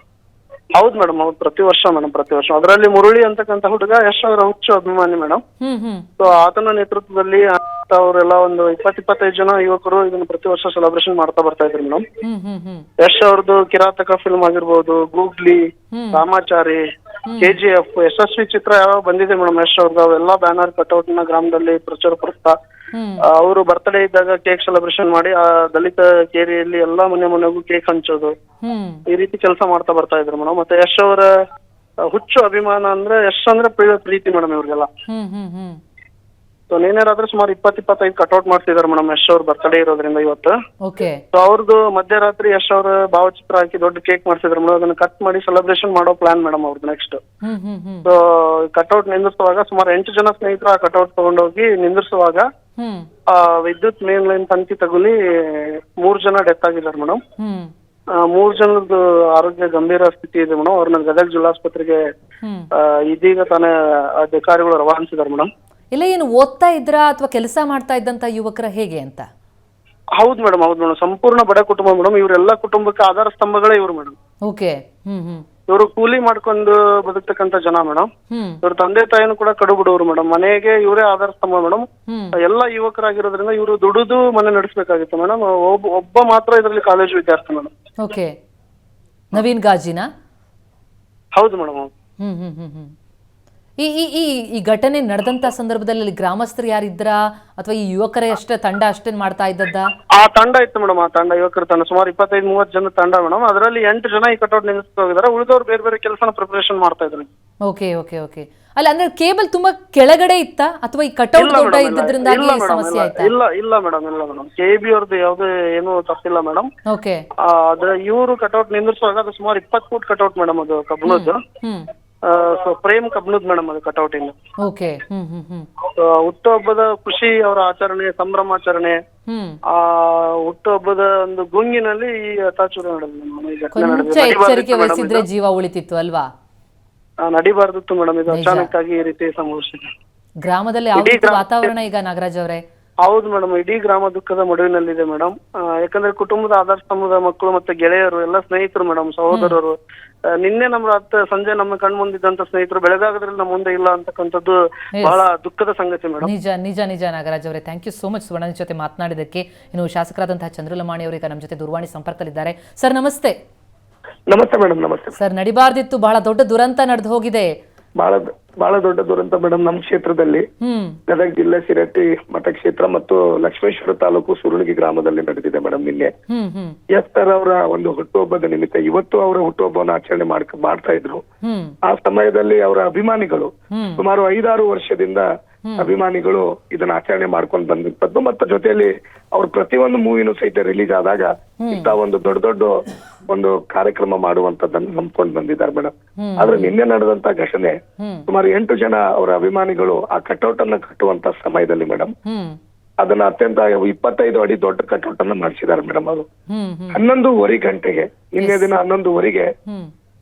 ಮೇಡಮ್ ಹೌದು. ಪ್ರತಿ ವರ್ಷ ಮೇಡಮ್ ಪ್ರತಿ ವರ್ಷ. ಅದರಲ್ಲಿ ಮುರುಳಿ ಅಂತಕ್ಕಂತ ಹುಡುಗ ಯಶ್ ಅವರ ಹುಚ್ಚು ಅಭಿಮಾನಿ ಮೇಡಮ್ ಹ್ಮ್ ಹ್ಮ್. ಸೊ ಆತನ ನೇತೃತ್ವದಲ್ಲಿ ಅವರೆಲ್ಲ ಒಂದು ಇಪ್ಪತ್ ಇಪ್ಪತ್ತೈದು ಜನ ಯುವಕರು ಇದನ್ನ ಪ್ರತಿ ವರ್ಷ ಸೆಲೆಬ್ರೇಷನ್ ಮಾಡ್ತಾ ಬರ್ತಾ ಇದ್ರು ಮೇಡಮ್ ಹ್ಮ್ ಹ್ಮ್ ಹ್ಮ್. ಯಶ್ ಅವ್ರದ್ದು ಕಿರಾತಕ ಫಿಲ್ಮ್ ಆಗಿರ್ಬೋದು ಗೂಗ್ಲಿ ಹ್ಮ್. ರಾಮಾಚಾರಿ ಕೆಜಿಎಫ್ ಯಶಸ್ವಿ ಚಿತ್ರ ಯಾವ ಬಂದಿದೆ ಮೇಡಮ್ ಯಶ್ ಅವ್ರದ್ದು ಅವೆಲ್ಲ ಬ್ಯಾನರ್ ಕಟ್ಔಟ್ನ ಗ್ರಾಮದಲ್ಲಿ ಪ್ರಚಾರ ಪಡಿಸ್ತಾ ಹ್ಮ್ ಅವರು ಬರ್ತ್ಡೇ ಇದ್ದಾಗ ಕೇಕ್ ಸೆಲೆಬ್ರೇಷನ್ ಮಾಡಿ ಆ ದಲಿತ ಕೇರಿಯಲ್ಲಿ ಎಲ್ಲಾ ಮನೆ ಮನೆಗೂ ಕೇಕ್ ಹಂಚೋದು. ಈ ರೀತಿ ಕೆಲಸ ಮಾಡ್ತಾ ಬರ್ತಾ ಇದ್ರು ಮೇಡಮ್. ಮತ್ತೆ ಯಶ್ ಅವರ ಹುಚ್ಚು ಅಭಿಮಾನ ಅಂದ್ರೆ ಯಶ್ ಅಂದ್ರೆ ಪ್ರಿ- ಪ್ರೀತಿ ಮೇಡಮ್ ಇವ್ರಿಗೆಲ್ಲ. ಸೊ ನೇನೇರಾದ್ರೆ ಸುಮಾರು ಇಪ್ಪತ್ ಇಪ್ಪತ್ತೈದು ಕಟ್ಔಟ್ ಮಾಡ್ತಿದ್ದಾರೆ ಮೇಡಮ್ ಯಶ್ ಅವ್ರ ಬರ್ತ್ಡೇ ಇರೋದ್ರಿಂದ ಇವತ್ತು. ಓಕೆ ಸೊ ಅವ್ರದ್ದು ಮಧ್ಯರಾತ್ರಿ ಯಶ್ ಅವ್ರ ಭಾವಚಿತ್ರ ಹಾಕಿ ದೊಡ್ಡ ಕೇಕ್ ಮಾಡ್ತಿದ್ರು ಮೇಡಮ್ ಅದನ್ನ ಕಟ್ ಮಾಡಿ ಸೆಲೆಬ್ರೇಷನ್ ಮಾಡೋ ಪ್ಲಾನ್ ಮೇಡಮ್ ಅವ್ರದ್ದು next hmm hmm hmm. So cutout ನಿಂದಿಸುವಾಗ ಸುಮಾರು ಎಂಟು ಜನ ಸ್ನೇಹಿತರು ಆ ಕಟ್ಔಟ್ ತಗೊಂಡೋಗಿ ನಿಂದಿಸುವಾಗ ಹ್ಮ್. ಆ ವಿದ್ಯುತ್ ಮೇನ್ ಲೈನ್ ತಂತಿ ತಗುಲಿ ಮೂರ್ ಜನ ಡೆತ್ ಆಗಿದ್ದಾರೆ ಮೇಡಮ್ ಹ್ಮ್. ಮೂರ್ ಜನದ ಆರೋಗ್ಯ ಗಂಭೀರ ಸ್ಥಿತಿ ಇದೆ ಮೇಡಮ್ ಅವ್ರನ್ನ ಗದಗ ಜಿಲ್ಲಾಸ್ಪತ್ರೆಗೆ ಹ್ಮ್. ಆ, ಇದೀಗ ತಾನೇ ಅಧಿಕಾರಿಗಳು ರವಾನಿಸಿದ್ದಾರೆ ಮೇಡಮ್ ಇಲ್ಲ ಏನು ಓದ್ತಾ ಇದ್ರಾ ಅಥವಾ ಕೆಲಸ ಮಾಡ್ತಾ ಇದ್ದಂತ ಯುವಕರ ಹೇಗೆ ಅಂತ? ಹೌದು ಮೇಡಮ್ ಹೌದು ಮೇಡಮ್. ಸಂಪೂರ್ಣ ಬಡ ಕುಟುಂಬ ಮೇಡಮ್. ಇವರೆಲ್ಲ ಕುಟುಂಬಕ್ಕೆ ಆಧಾರ ಸ್ತಂಭಗಳೇ ಇವರು ಮೇಡಮ್. ಓಕೆ. ಹ್ಮ್ ಹ್ಮ್. ಇವರು ಕೂಲಿ ಮಾಡ್ಕೊಂಡು ಬದುಕ್ತಕ್ಕಂತ ಜನ ಮೇಡಮ್. ಹ್ಮ್. ಇವ್ರ ತಂದೆ ತಾಯಿನೂ ಕೂಡ ಕಡು ಬಿಡೋರು ಮೇಡಮ್. ಮನೆಗೆ ಇವರೇ ಆಧಾರ ಸ್ತಂಭ ಮೇಡಮ್. ಎಲ್ಲಾ ಎಲ್ಲ ಯುವಕರಾಗಿರೋದ್ರಿಂದ ಇವರು ದುಡಿದು ಮನೆ ನಡೆಸಬೇಕಾಗಿತ್ತು ಮೇಡಮ್. ಒಬ್ಬ ಒಬ್ಬ ಮಾತ್ರ ಇದರಲ್ಲಿ ಕಾಲೇಜು ವಿದ್ಯಾರ್ಥಿ ಮೇಡಮ್. ಓಕೆ. ನವೀನ್ ಗಾಜಿನ? ಹೌದು ಮೇಡಮ್ ಹ್ಮ್ ಹ್ಮ್ ಹ್ಮ್ ಹ್ಮ್. ಈ ಈ ಈ ಈ ಘಟನೆ ನಡೆದಂತ ಸಂದರ್ಭದಲ್ಲಿ ಅಲ್ಲಿ ಗ್ರಾಮಸ್ಥರು ಯಾರಿದ್ರ? ಅಥವಾ ಈ ಯುವಕರ ಅಷ್ಟೇ ತಂಡ ಅಷ್ಟೇ ಮಾಡ್ತಾ ಇದ್ದದ್ದ? ಆ ತಂಡ ಇತ್ತು ಮೇಡಮ್ ಆ ತಂಡ ಯುವಕರ ತಂಡ. ಸುಮಾರು ಇಪ್ಪತ್ತೈದು ಮೂವತ್ತು ಜನ ತಂಡ ಮೇಡಮ್. ಅದರಲ್ಲಿ ಎಂಟು ಜನ ಈ ಕಟೌಟ್ ನಿಲ್ಲಿಸ್ತಾ ಹೋಗಿದ್ದಾರೆ. ಉಳಿದವ್ರು ಬೇರೆ ಬೇರೆ ಕೆಲಸನ ಪ್ರಿಪರೇಷನ್ ಮಾಡ್ತಾ ಇದ್ರು ಓಕೆ ಓಕೆ ಓಕೆ. ಅಲ್ಲ ಅಂದ್ರೆ ಕೇಬಲ್ ತುಂಬಾ ಕೆಳಗಡೆ ಇತ್ತಾ? ಅಥವಾ ಈ ಕಟೌಟ್ ಇಲ್ಲ ದೊಡ್ಡ ಮೇಡಮ್ ಇಲ್ಲ. ಇಲ್ಲ ಮೇಡಮ್ ಸಮಸ್ಯೆ ಆಯ್ತಾ? ಇಲ್ಲ ಇಲ್ಲ ಮೇಡಮ್ ಇಲ್ಲ ಮೇಡಮ್. ಕೆ ಬಿ ಅವ್ರದ್ದು ಯಾವ್ದೇ ಏನು ತಪ್ಪಿಲ್ಲ ಮೇಡಮ್. ಓಕೆ. ಅದ್ರ ಇವರು ಕಟೌಟ್ ನಿಂದಿರ್ಸುವಾಗ ಅದು ಸುಮಾರು ಇಪ್ಪತ್ತು ಫೂಟ್ ಕಟೌಟ್ ಮೇಡಮ್ ಅದು ಕಬ್ಬಣದ್ದು. ಹ್ಮ್. ಸೊ ಪ್ರೇಮ್ ಕಬ್ಣದ್ ಮೇಡಮ್ ಅದು ಕಟೌಟ್ ಇಂದ. Okay. Hmm hmm hmm. So, ಹುಟ್ಟುಹಬ್ಬದ ಖುಷಿ ಅವರ ಆಚರಣೆ ಸಂಭ್ರಮಾಚರಣೆ ಹ್ಮ್. ಆ ಹುಟ್ಟುಹಬ್ಬದ ಒಂದು ಗುಂಗಿನಲ್ಲಿ ಈ ಹತಾಚೂರ ನಡೆದಿದೆ ಈ ಘಟನೆ ಕೊಂಚ ನಡೆದಿದೆ. ಎಚ್ಚರಿಕೆ ನಡಿಬಾರ್ದಿತ್ತು madam ವಹಿಸಿದ್ರೆ ಇದು. ಜೀವ ಉಳಿತಿತ್ತು ಅಲ್ವಾ? ಆ, ನಡಿಬಾರ್ದಿತ್ತು ಮೇಡಮ್ ಇದು. ಅಚಾನಕ್ ಆಗಿ ಈ ರೀತಿ ಸಂಭವಿಸಿದೆ. ಗ್ರಾಮದಲ್ಲಿ ಯಾವ ರೀತಿ ವಾತಾವರಣ ಈಗ ನಾಗರಾಜ್ ಅವರೇ? ಹೌದು ಮೇಡಮ್ ಇಡೀ ಗ್ರಾಮ ದುಃಖದ ಮಡುವಿನಲ್ಲಿದೆ ಮೇಡಮ್ ಯಾಕಂದ್ರೆ ಕುಟುಂಬದ ಆಧಾರ ಸ್ತಂಭದ ಮಕ್ಕಳು ಮತ್ತೆ ಗೆಳೆಯರು ಎಲ್ಲ ಸ್ನೇಹಿತರು ಮೇಡಮ್ ಸಹೋದರರು ಆ, ನಿನ್ನೆ ನಮ್ಮ ಹತ್ತ ಸಂಜೆ ನಮ್ಮ ಕಣ್ಮುಂದಿದ್ದಂತ ಸ್ನೇಹಿತರು ಬೆಳಗಾಗದ್ರಲ್ಲಿ ನಮ್ಮ ಮುಂದೆ ಇಲ್ಲ ಅಂತಕ್ಕಂಥದ್ದು ಬಹಳ ದುಃಖದ ಸಂಗತಿ ಮೇಡಮ್ ನಿಜ ನಿಜ ನಿಜ ನಾಗರಾಜ್ ಅವರೇ. Thank you so much Suvarna ಜೊತೆ ಮಾತನಾಡಿದಕ್ಕೆ ಇನ್ನು ಶಾಸಕರಾದಂತಹ ಚಂದ್ರಲಮಾಣಿ ಅವರು ಈಗ ನಮ್ಮ ಜೊತೆ ದೂರವಾಣಿ ಸಂಪರ್ಕದಲ್ಲಿದ್ದಾರೆ. ಸರ್ ನಮಸ್ತೆ. ನಮಸ್ತೆ ಮೇಡಮ್ ನಮಸ್ತೆ. ಸರ್ ನಡಿಬಾರ್ದಿತ್ತು ಬಹಳ ದೊಡ್ಡ ದುರಂತ ನಡೆದು ಹೋಗಿದೆ. ಬಹಳ ಬಹಳ ದೊಡ್ಡ ದುರಂತ ಮೇಡಮ್ ನಮ್ಮ ಕ್ಷೇತ್ರದಲ್ಲಿ. ಗದಗ ಜಿಲ್ಲೆ ಸಿರಟ್ಟಿ ಮತಕ್ಷೇತ್ರ ಮತ್ತು ಲಕ್ಷ್ಮೇಶ್ವರ ತಾಲೂಕು ಸುರುಳಿಗಿ ಗ್ರಾಮದಲ್ಲಿ ನಡೆದಿದೆ ಮೇಡಮ್ ನಿನ್ನೆ. ಎಸ್ ಸರ್ ಅವರ ಒಂದು ಹುಟ್ಟುಹಬ್ಬದ ನಿಮಿತ್ತ ಇವತ್ತು ಅವರ ಹುಟ್ಟುಹಬ್ಬವನ್ನು ಆಚರಣೆ ಮಾಡ್ಕ ಮಾಡ್ತಾ ಇದ್ರು. ಆ ಸಮಯದಲ್ಲಿ ಅವರ ಅಭಿಮಾನಿಗಳು ಸುಮಾರು ಐದಾರು ವರ್ಷದಿಂದ ಅಭಿಮಾನಿಗಳು ಇದನ್ನ ಆಚರಣೆ ಮಾಡ್ಕೊಂಡು ಬಂದಿರ್ತದ್ದು ಮತ್ತ ಜೊತೆಯಲ್ಲಿ ಅವ್ರ ಪ್ರತಿಯೊಂದು ಮೂವಿನೂ ಸಹಿತ ರಿಲೀಸ್ ಆದಾಗ ಇಂತ ಒಂದು ದೊಡ್ಡ ದೊಡ್ಡ ಒಂದು ಕಾರ್ಯಕ್ರಮ ಮಾಡುವಂತದ್ದನ್ನು ನಂಬ್ಕೊಂಡು ಬಂದಿದ್ದಾರೆ ಮೇಡಮ್. ಆದ್ರೆ ನಿನ್ನೆ ನಡೆದಂತ ಘಟನೆ ಸುಮಾರು ಎಂಟು ಜನ ಅವರ ಅಭಿಮಾನಿಗಳು ಆ ಕಟೌಟ್ ಅನ್ನ ಕಟ್ಟುವಂತ ಸಮಯದಲ್ಲಿ ಮೇಡಮ್ ಅದನ್ನ ಅತ್ಯಂತ ಇಪ್ಪತ್ತೈದು ಅಡಿ ದೊಡ್ಡ ಕಟೌಟ್ ಅನ್ನ ಮಾಡಿಸಿದ್ದಾರೆ ಮೇಡಮ್ ಅವರು. ಹನ್ನೊಂದುವರೆ ಗಂಟೆಗೆ ನಿನ್ನೆ ದಿನ ಹನ್ನೊಂದುವರೆಗೆ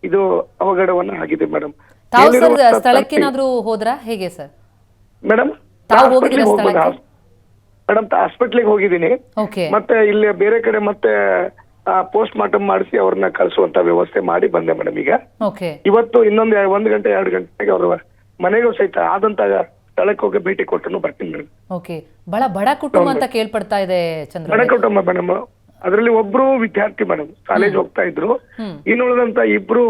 ಇದು ಅವಘಡವನ್ನ ಆಗಿದೆ ಮೇಡಮ್ ತಾವು ಸರ್ ಸ್ಥಳಕ್ಕೇನಾದ್ರೂ ಹೋದ್ರಾ? ಹೇಗೆ ಸರ್? ಮೇಡಮ್? ಮೇಡಮ್ ಹಾಸ್ಪಿಟ್ಲಿಗೆ ಹೋಗಿದ್ದೀನಿ. ಮತ್ತೆ ಇಲ್ಲಿ ಬೇರೆ ಕಡೆ ಮತ್ತೆ ಪೋಸ್ಟ್ ಮಾರ್ಟಮ್ ಮಾಡಿಸಿ ಅವ್ರನ್ನ ಕಳಿಸುವಂತ ವ್ಯವಸ್ಥೆ ಮಾಡಿ ಬಂದೆ ಮೇಡಮ್ ಈಗ. ಓಕೆ ಇವತ್ತು ಇನ್ನೊಂದು ಒಂದ್ ಗಂಟೆ ಎರಡು ಗಂಟೆಗೆ ಅವರು ಮನೆಗೂ ಸಹಿತ ಆದಂತ ಸ್ಥಳಕ್ಕೆ ಹೋಗಿ ಭೇಟಿ ಕೊಟ್ಟು ಬರ್ತೀನಿ ಮೇಡಮ್ ಓಕೆ ಬಹಳ ಬಡ ಕುಟುಂಬ ಅಂತ ಕೇಳ್ಪಡ್ತಾ ಇದೆ ಚಂದ್ರ ಬಡ ಕುಟುಂಬ ಮೇಡಮ್ ಅದರಲ್ಲಿ ಒಬ್ರು ವಿದ್ಯಾರ್ಥಿ ಮೇಡಮ್ ಕಾಲೇಜ್ ಹೋಗ್ತಾ ಇದ್ರು. ಇನ್ನುಳಿದಂತ ಇಬ್ರು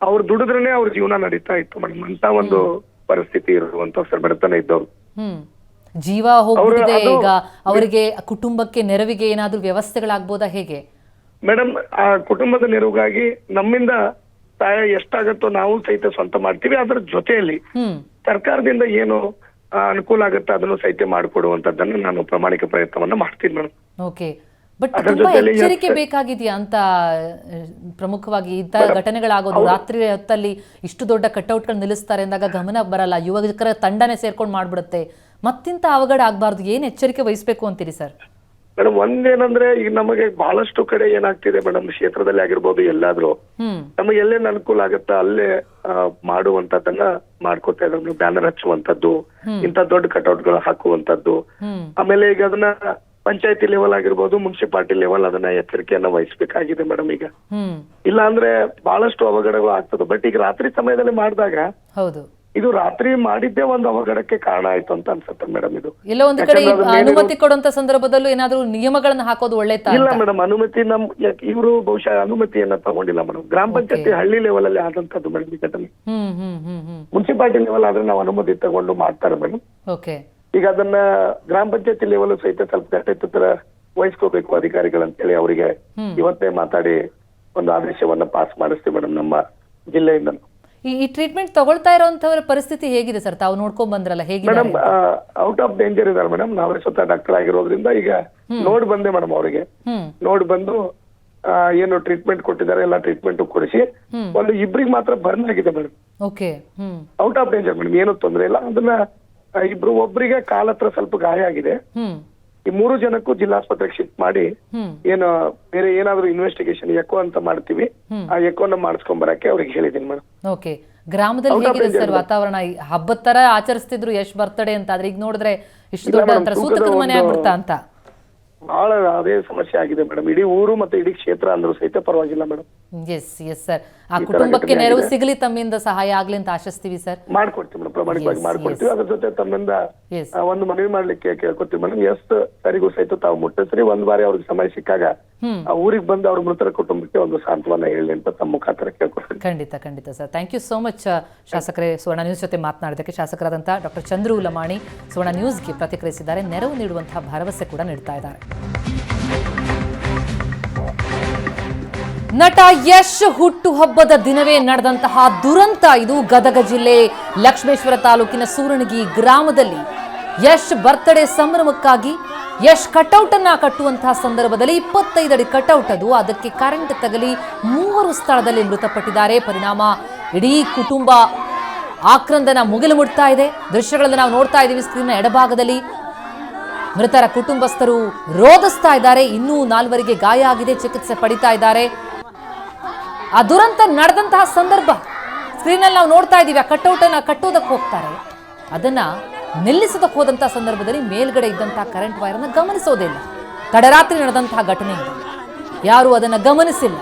ಅವ್ರು ದುಡಿದ್ರನೆ ಅವ್ರ ಜೀವನ ನಡೀತಾ ಇತ್ತು ಮೇಡಮ್ ಅಂತ ಒಂದು ಪರಿಸ್ಥಿತಿ ಇರುವಂತ ಸರ್ ಬಡತನ ಇದ್ದವ್ರು. ಜೀವ ಹೋಗ್ಬಿಟ್ಟಿದೆ ಈಗ ಅವರಿಗೆ ಕುಟುಂಬಕ್ಕೆ ನೆರವಿಗೆ ಏನಾದ್ರೂ ವ್ಯವಸ್ಥೆಗಳಾಗ್ಬೋದಾ ಹೇಗೆ? ಮೇಡಮ್ ಆ ಕುಟುಂಬದ ನೆರವಿಗಾಗಿ ನಮ್ಮಿಂದ ಸಹಾಯ ಎಷ್ಟಾಗತ್ತೋ ನಾವು ಸಹಿತ ಸ್ವಂತ ಮಾಡ್ತೀವಿ ಅದರ ಜೊತೆಯಲ್ಲಿ ಸರ್ಕಾರದಿಂದ ಏನು ಅನುಕೂಲ ಆಗುತ್ತೆ ಅದನ್ನು ಸಹಿತ ಮಾಡಿಕೊಡುವಂತದ್ದನ್ನು ನಾನು ಪ್ರಾಮಾಣಿಕ ಪ್ರಯತ್ನವನ್ನ ಮಾಡ್ತೀನಿ ಮೇಡಮ್. ಓಕೆ ಬಟ್ ತುಂಬಾ ಎಚ್ಚರಿಕೆ ಬೇಕಾಗಿದೆಯಾ ಅಂತ ಪ್ರಮುಖವಾಗಿ ಇಂತಹ ಘಟನೆಗಳಾಗೋದು? ರಾತ್ರಿ ಹೊತ್ತಲ್ಲಿ ಇಷ್ಟು ದೊಡ್ಡ ಕಟ್ಔಟ್ಗಳು ನಿಲ್ಲಿಸ್ತಾರೆ ಅಂದಾಗ ಗಮನ ಬರಲ್ಲ ಯುವಕರ ತಂಡನೇ ಸೇರ್ಕೊಂಡು ಮಾಡ್ಬಿಡುತ್ತೆ. ಮತ್ತಿಂತ ಅವಘಡ ಆಗಬಾರ್ದು ಏನ್ ಎಚ್ಚರಿಕೆ ವಹಿಸಬೇಕು ಅಂತೀರಿ ಸರ್? ಮೇಡಮ್ ಒಂದೇನಂದ್ರೆ ಈಗ ನಮಗೆ ಬಹಳಷ್ಟು ಕಡೆ ಏನಾಗ್ತಿದೆ ಮೇಡಮ್ ಕ್ಷೇತ್ರದಲ್ಲಿ ಆಗಿರ್ಬೋದು ಎಲ್ಲಾದ್ರೂ. ನಮಗೆ ಎಲ್ಲೇನ್ ಅನುಕೂಲ ಆಗುತ್ತಾ ಅಲ್ಲೇ ಆ, ಮಾಡುವಂತದ್ದನ್ನ ಮಾಡ್ಕೊತಾ ನೀವು ಬ್ಯಾನರ್ ಹಚ್ಚುವಂತದ್ದು ಇಂತ ದೊಡ್ಡ ಕಟೌಟ್ಗಳು ಹಾಕುವಂತದ್ದು ಆಮೇಲೆ ಈಗ ಅದನ್ನ ಪಂಚಾಯತಿ ಲೆವೆಲ್ ಆಗಿರ್ಬೋದು ಮುನ್ಸಿಪಾಲಿಟಿ ಲೆವೆಲ್ ಅದನ್ನ ಎಚ್ಚರಿಕೆಯನ್ನ ವಹಿಸ್ಬೇಕಾಗಿದೆ ಮೇಡಮ್ ಈಗ. ಇಲ್ಲ ಅಂದ್ರೆ ಬಹಳಷ್ಟು ಅವಘಡಗಳು ಆಗ್ತದೆ. ಬಟ್ ಈಗ ರಾತ್ರಿ ಸಮಯದಲ್ಲಿ ಮಾಡಿದಾಗ ಹೌದು. ಇದು ರಾತ್ರಿ ಮಾಡಿದ್ದೇ ಒಂದು ಅವಘಡಕ್ಕೆ ಕಾರಣ ಆಯ್ತು ಅಂತ ಅನ್ಸುತ್ತೆ ಮೇಡಮ್ ಇದು. ಇಲ್ಲ ಒಂದು ಕಡೆ ಈ ಯಾಕಂದ್ರೆ ಅದು ಅನುಮತಿ ಕೊಡುವಂತ ಸಂದರ್ಭದಲ್ಲೂ ಏನಾದ್ರೂ ನಿಯಮಗಳನ್ನ ಹಾಕೋದು ಒಳ್ಳೆ ಇಲ್ಲ ಮೇಡಮ್ ಅನುಮತಿ ನಮ್ ಇವರು ಬಹುಶಃ ಅನುಮತಿಯನ್ನ ತಗೊಂಡಿಲ್ಲ ಮೇಡಮ್. ಗ್ರಾಮ ಪಂಚಾಯತಿ ಹಳ್ಳಿ ಲೆವೆಲ್ ಅಲ್ಲಿ ಆದಂತದ್ದು ಮೇಡಮ್ ಈ ಘಟನೆ ಹ್ಮ್ ಹ್ಮ್ ಹ್ಮ್ ಹ್ಮ್. ಮುನ್ಸಿಪಾಲಿಟಿ ಲೆವೆಲ್ ಆದ್ರೆ ನಾವು ಅನುಮತಿ ತಗೊಂಡು ಮಾಡ್ತಾರೆ ಮೇಡಮ್. ಓಕೆ ಈಗ ಅದನ್ನ ಗ್ರಾಮ ಪಂಚಾಯತಿ ಲೆವೆಲ್ ಸಹಿತ ಸ್ವಲ್ಪ ಗಟ್ಟಿತ್ತರ ವಹಿಸ್ಕೋಬೇಕು ಅಧಿಕಾರಿಗಳಂತೇಳಿ ಅವರಿಗೆ ಹ್ಮ್. ಇವತ್ತೇ ಮಾತಾಡಿ ಒಂದು ಆದೇಶವನ್ನ ಪಾಸ್ ಮಾಡಿಸ್ತೀವಿ ಮೇಡಮ್ ನಮ್ಮ ಜಿಲ್ಲೆಯಿಂದ ಈ ಟ್ರೀಟ್ಮೆಂಟ್ ತಗೊಳ್ತಾ ಇರೋಂಥವ್ರ ಪರಿಸ್ಥಿತಿ ಹೇಗಿದೆ ಸರ್? ತಾವು ನೋಡ್ಕೊಂಡ್ ಬಂದ್ರಲ್ಲ ಹೇಗೆ ಮೇಡಮ್ ಔಟ್ ಆಫ್ ಡೇಂಜರ್ ಇದಾರೆ ಮೇಡಮ್. ನಾವೇ ಸ್ವತಃ ಡಾಕ್ಟರ್ ಆಗಿರೋದ್ರಿಂದ ಈಗ ನೋಡ್ ಬಂದೆ ಮೇಡಮ್ ಅವರಿಗೆ. ನೋಡ್ ಬಂದು ಏನು ಟ್ರೀಟ್ಮೆಂಟ್ ಕೊಟ್ಟಿದ್ದಾರೆ ಎಲ್ಲ ಟ್ರೀಟ್ಮೆಂಟ್ ಕೊಡಿಸಿ. ಒಂದು ಇಬ್ರಿಗೆ ಮಾತ್ರ ಬರ್ನ್ ಆಗಿದೆ madam. Okay. Out of danger madam. ಏನು ತೊಂದರೆ ಇಲ್ಲ. ಅದನ್ನ ಇಬ್ರು ಒಬ್ರಿಗೆ ಕಾಲ ಹತ್ರ ಸ್ವಲ್ಪ ಗಾಯ ಆಗಿದೆ. ಈ ಮೂರು ಜನಕ್ಕೂ ಜಿಲ್ಲಾಸ್ಪತ್ರೆಗೆ ಶಿಫ್ಟ್ ಮಾಡಿ ಏನು ಬೇರೆ ಏನಾದ್ರೂ ಇನ್ವೆಸ್ಟಿಗೇಷನ್ ಎಕೋ ಅಂತ ಮಾಡ್ತೀವಿ. ಆ ಎಕೋನ ಮಾಡಿಸ್ಕೊಂಡ್ ಬರಕ್ಕೆ ಅವ್ರಿಗೆ ಹೇಳಿದೀನಿ ಮೇಡಮ್. ಓಕೆ ಗ್ರಾಮದಲ್ಲಿ ಹೇಗಿದೆ ಸರ್ ವಾತಾವರಣ? ಹಬ್ಬದ ತರ ಆಚರಿಸ್ತಿದ್ರು ಯಶ್ ಬರ್ತಡೆ ಅಂತ ಆದ್ರೆ ಈಗ ನೋಡಿದ್ರೆ ಇಷ್ಟು ದೊಡ್ಡ ಸೂತಕದ ಮನೆ ಆಗ್ಬಿಡ್ತಾ ಅಂತ. ಬಹಳ ಅದೇ ಸಮಸ್ಯೆ ಆಗಿದೆ ಮೇಡಮ್. ಇಡೀ ಊರು ಮತ್ತೆ ಇಡೀ ಕ್ಷೇತ್ರ ಅಂದ್ರೂ ಸಹಿತ ಪರವಾಗಿಲ್ಲ ಮೇಡಮ್. ಎಸ್ ಎಸ್ ಸರ್ ಆ ಕುಟುಂಬಕ್ಕೆ ನೆರವು ಸಿಗಲಿ ತಮ್ಮಿಂದ ಸಹಾಯ ಆಗ್ಲಿ ಅಂತ ಆಶಿಸ್ತೀವಿ ಸರ್ ಮಾಡ್ಕೊಡ್ತೀವಿ ಮೇಡಮ್ ಪ್ರಮಾಣಿಕವಾಗಿ ಮಾಡ್ಕೊಡ್ತೀವಿ. ಅದ್ರ ಜೊತೆ ತಮ್ಮಿಂದ ಒಂದು ಮನವಿ ಮಾಡ್ಲಿಕ್ಕೆ ಕೇಳ್ಕೊತೀವಿ ಮೇಡಮ್. ಎಷ್ಟು ಸರಿಗೂ ಸಹಿತ ತಾವು ಮುಟ್ಟಿಸ್ರಿ. ಒಂದ್ ಬಾರಿ ಅವ್ರಿಗೆ ಸಮಯ ಸಿಕ್ಕಾಗ. ಆ ಊರಿಗೆ ಬಂದು ಅವ್ರ ಮೃತರ ಕುಟುಂಬಕ್ಕೆ ಒಂದು ಸಾಂತ್ವನ ಹೇಳಿ ಅಂತ ತಮ್ಮ ಮುಖಾಂತರ ಕೇಳ್ಕೊಡ್ತೀನಿ. ಖಂಡಿತ ಖಂಡಿತ sir. Thank you so much ಶಾಸಕರೇ. ಸುವರ್ಣ ನ್ಯೂಸ್ ಜೊತೆ ಮಾತನಾಡಿದ್ದಕ್ಕೆ ಶಾಸಕರಾದಂಥ ಡಾಕ್ಟರ್ ಚಂದ್ರು ಲಮಾಣಿ ಸುವರ್ಣ ನ್ಯೂಸ್ಗೆ ಪ್ರತಿಕ್ರಿಯಿಸಿದ್ದಾರೆ. ನೆರವು ನೀಡುವಂತಹ ಭರವಸೆ ಕೂಡ ನೀಡ್ತಾ ಇದ್ದಾರೆ. ನಟ ಯಶ್ ಹುಟ್ಟುಹಬ್ಬದ ದಿನವೇ ನಡೆದಂತಹ ದುರಂತ ಇದು ಗದಗ ಜಿಲ್ಲೆ ಲಕ್ಷ್ಮೇಶ್ವರ ತಾಲೂಕಿನ ಸೂರಣಗಿ ಗ್ರಾಮದಲ್ಲಿ. ಯಶ್ ಬರ್ತ್ಡೇ ಸಂಭ್ರಮಕ್ಕಾಗಿ ಯಶ್ ಕಟ್ಔಟ್ ಅನ್ನ ಕಟ್ಟುವಂತಹ ಸಂದರ್ಭದಲ್ಲಿ ಇಪ್ಪತ್ತೈದು ಅಡಿ ಕಟೌಟ್ ಅದು. ಅದಕ್ಕೆ ಕರೆಂಟ್ ತಗಲಿ ಮೂವರು ಸ್ಥಳದಲ್ಲಿ ಮೃತಪಟ್ಟಿದ್ದಾರೆ. ಪರಿಣಾಮ ಇಡೀ ಕುಟುಂಬ ಆಕ್ರಂದನ ಮುಗಿಲು ಮುಟ್ತಾ ಇದೆ. ದೃಶ್ಯಗಳನ್ನು ನಾವು ನೋಡ್ತಾ ಇದ್ದೀವಿ. ಸ್ಕ್ರೀನ್ನ ಎಡಭಾಗದಲ್ಲಿ ಮೃತರ ಕುಟುಂಬಸ್ಥರು ರೋಧಿಸ್ತಾ ಇದ್ದಾರೆ. ಇನ್ನೂ ನಾಲ್ವರಿಗೆ ಗಾಯ ಆಗಿದೆ. ಚಿಕಿತ್ಸೆ ಪಡಿತಾ ಇದ್ದಾರೆ. ಆ ದುರಂತ ನಡೆದಂತಹ ಸಂದರ್ಭ ಸ್ಕ್ರೀನಲ್ಲಿ ನಾವು ನೋಡ್ತಾ ಇದ್ದೀವಿ. ಆ ಕಟ್ಔಟ್ ಅನ್ನ ಕಟ್ಟೋದಕ್ಕೆ ಹೋಗ್ತಾರೆ. ಅದನ್ನ ನಿಲ್ಲಿಸೋದಕ್ಕೆ ಹೋದಂಥ ಸಂದರ್ಭದಲ್ಲಿ ಮೇಲ್ಗಡೆ ಇದ್ದಂಥ ಕರೆಂಟ್ ವೈರನ್ನು ಗಮನಿಸೋದೇ ಇಲ್ಲ. ತಡರಾತ್ರಿ ನಡೆದಂತಹ ಘಟನೆ ಇದು ಯಾರು ಅದನ್ನ ಗಮನಿಸಿಲ್ಲ.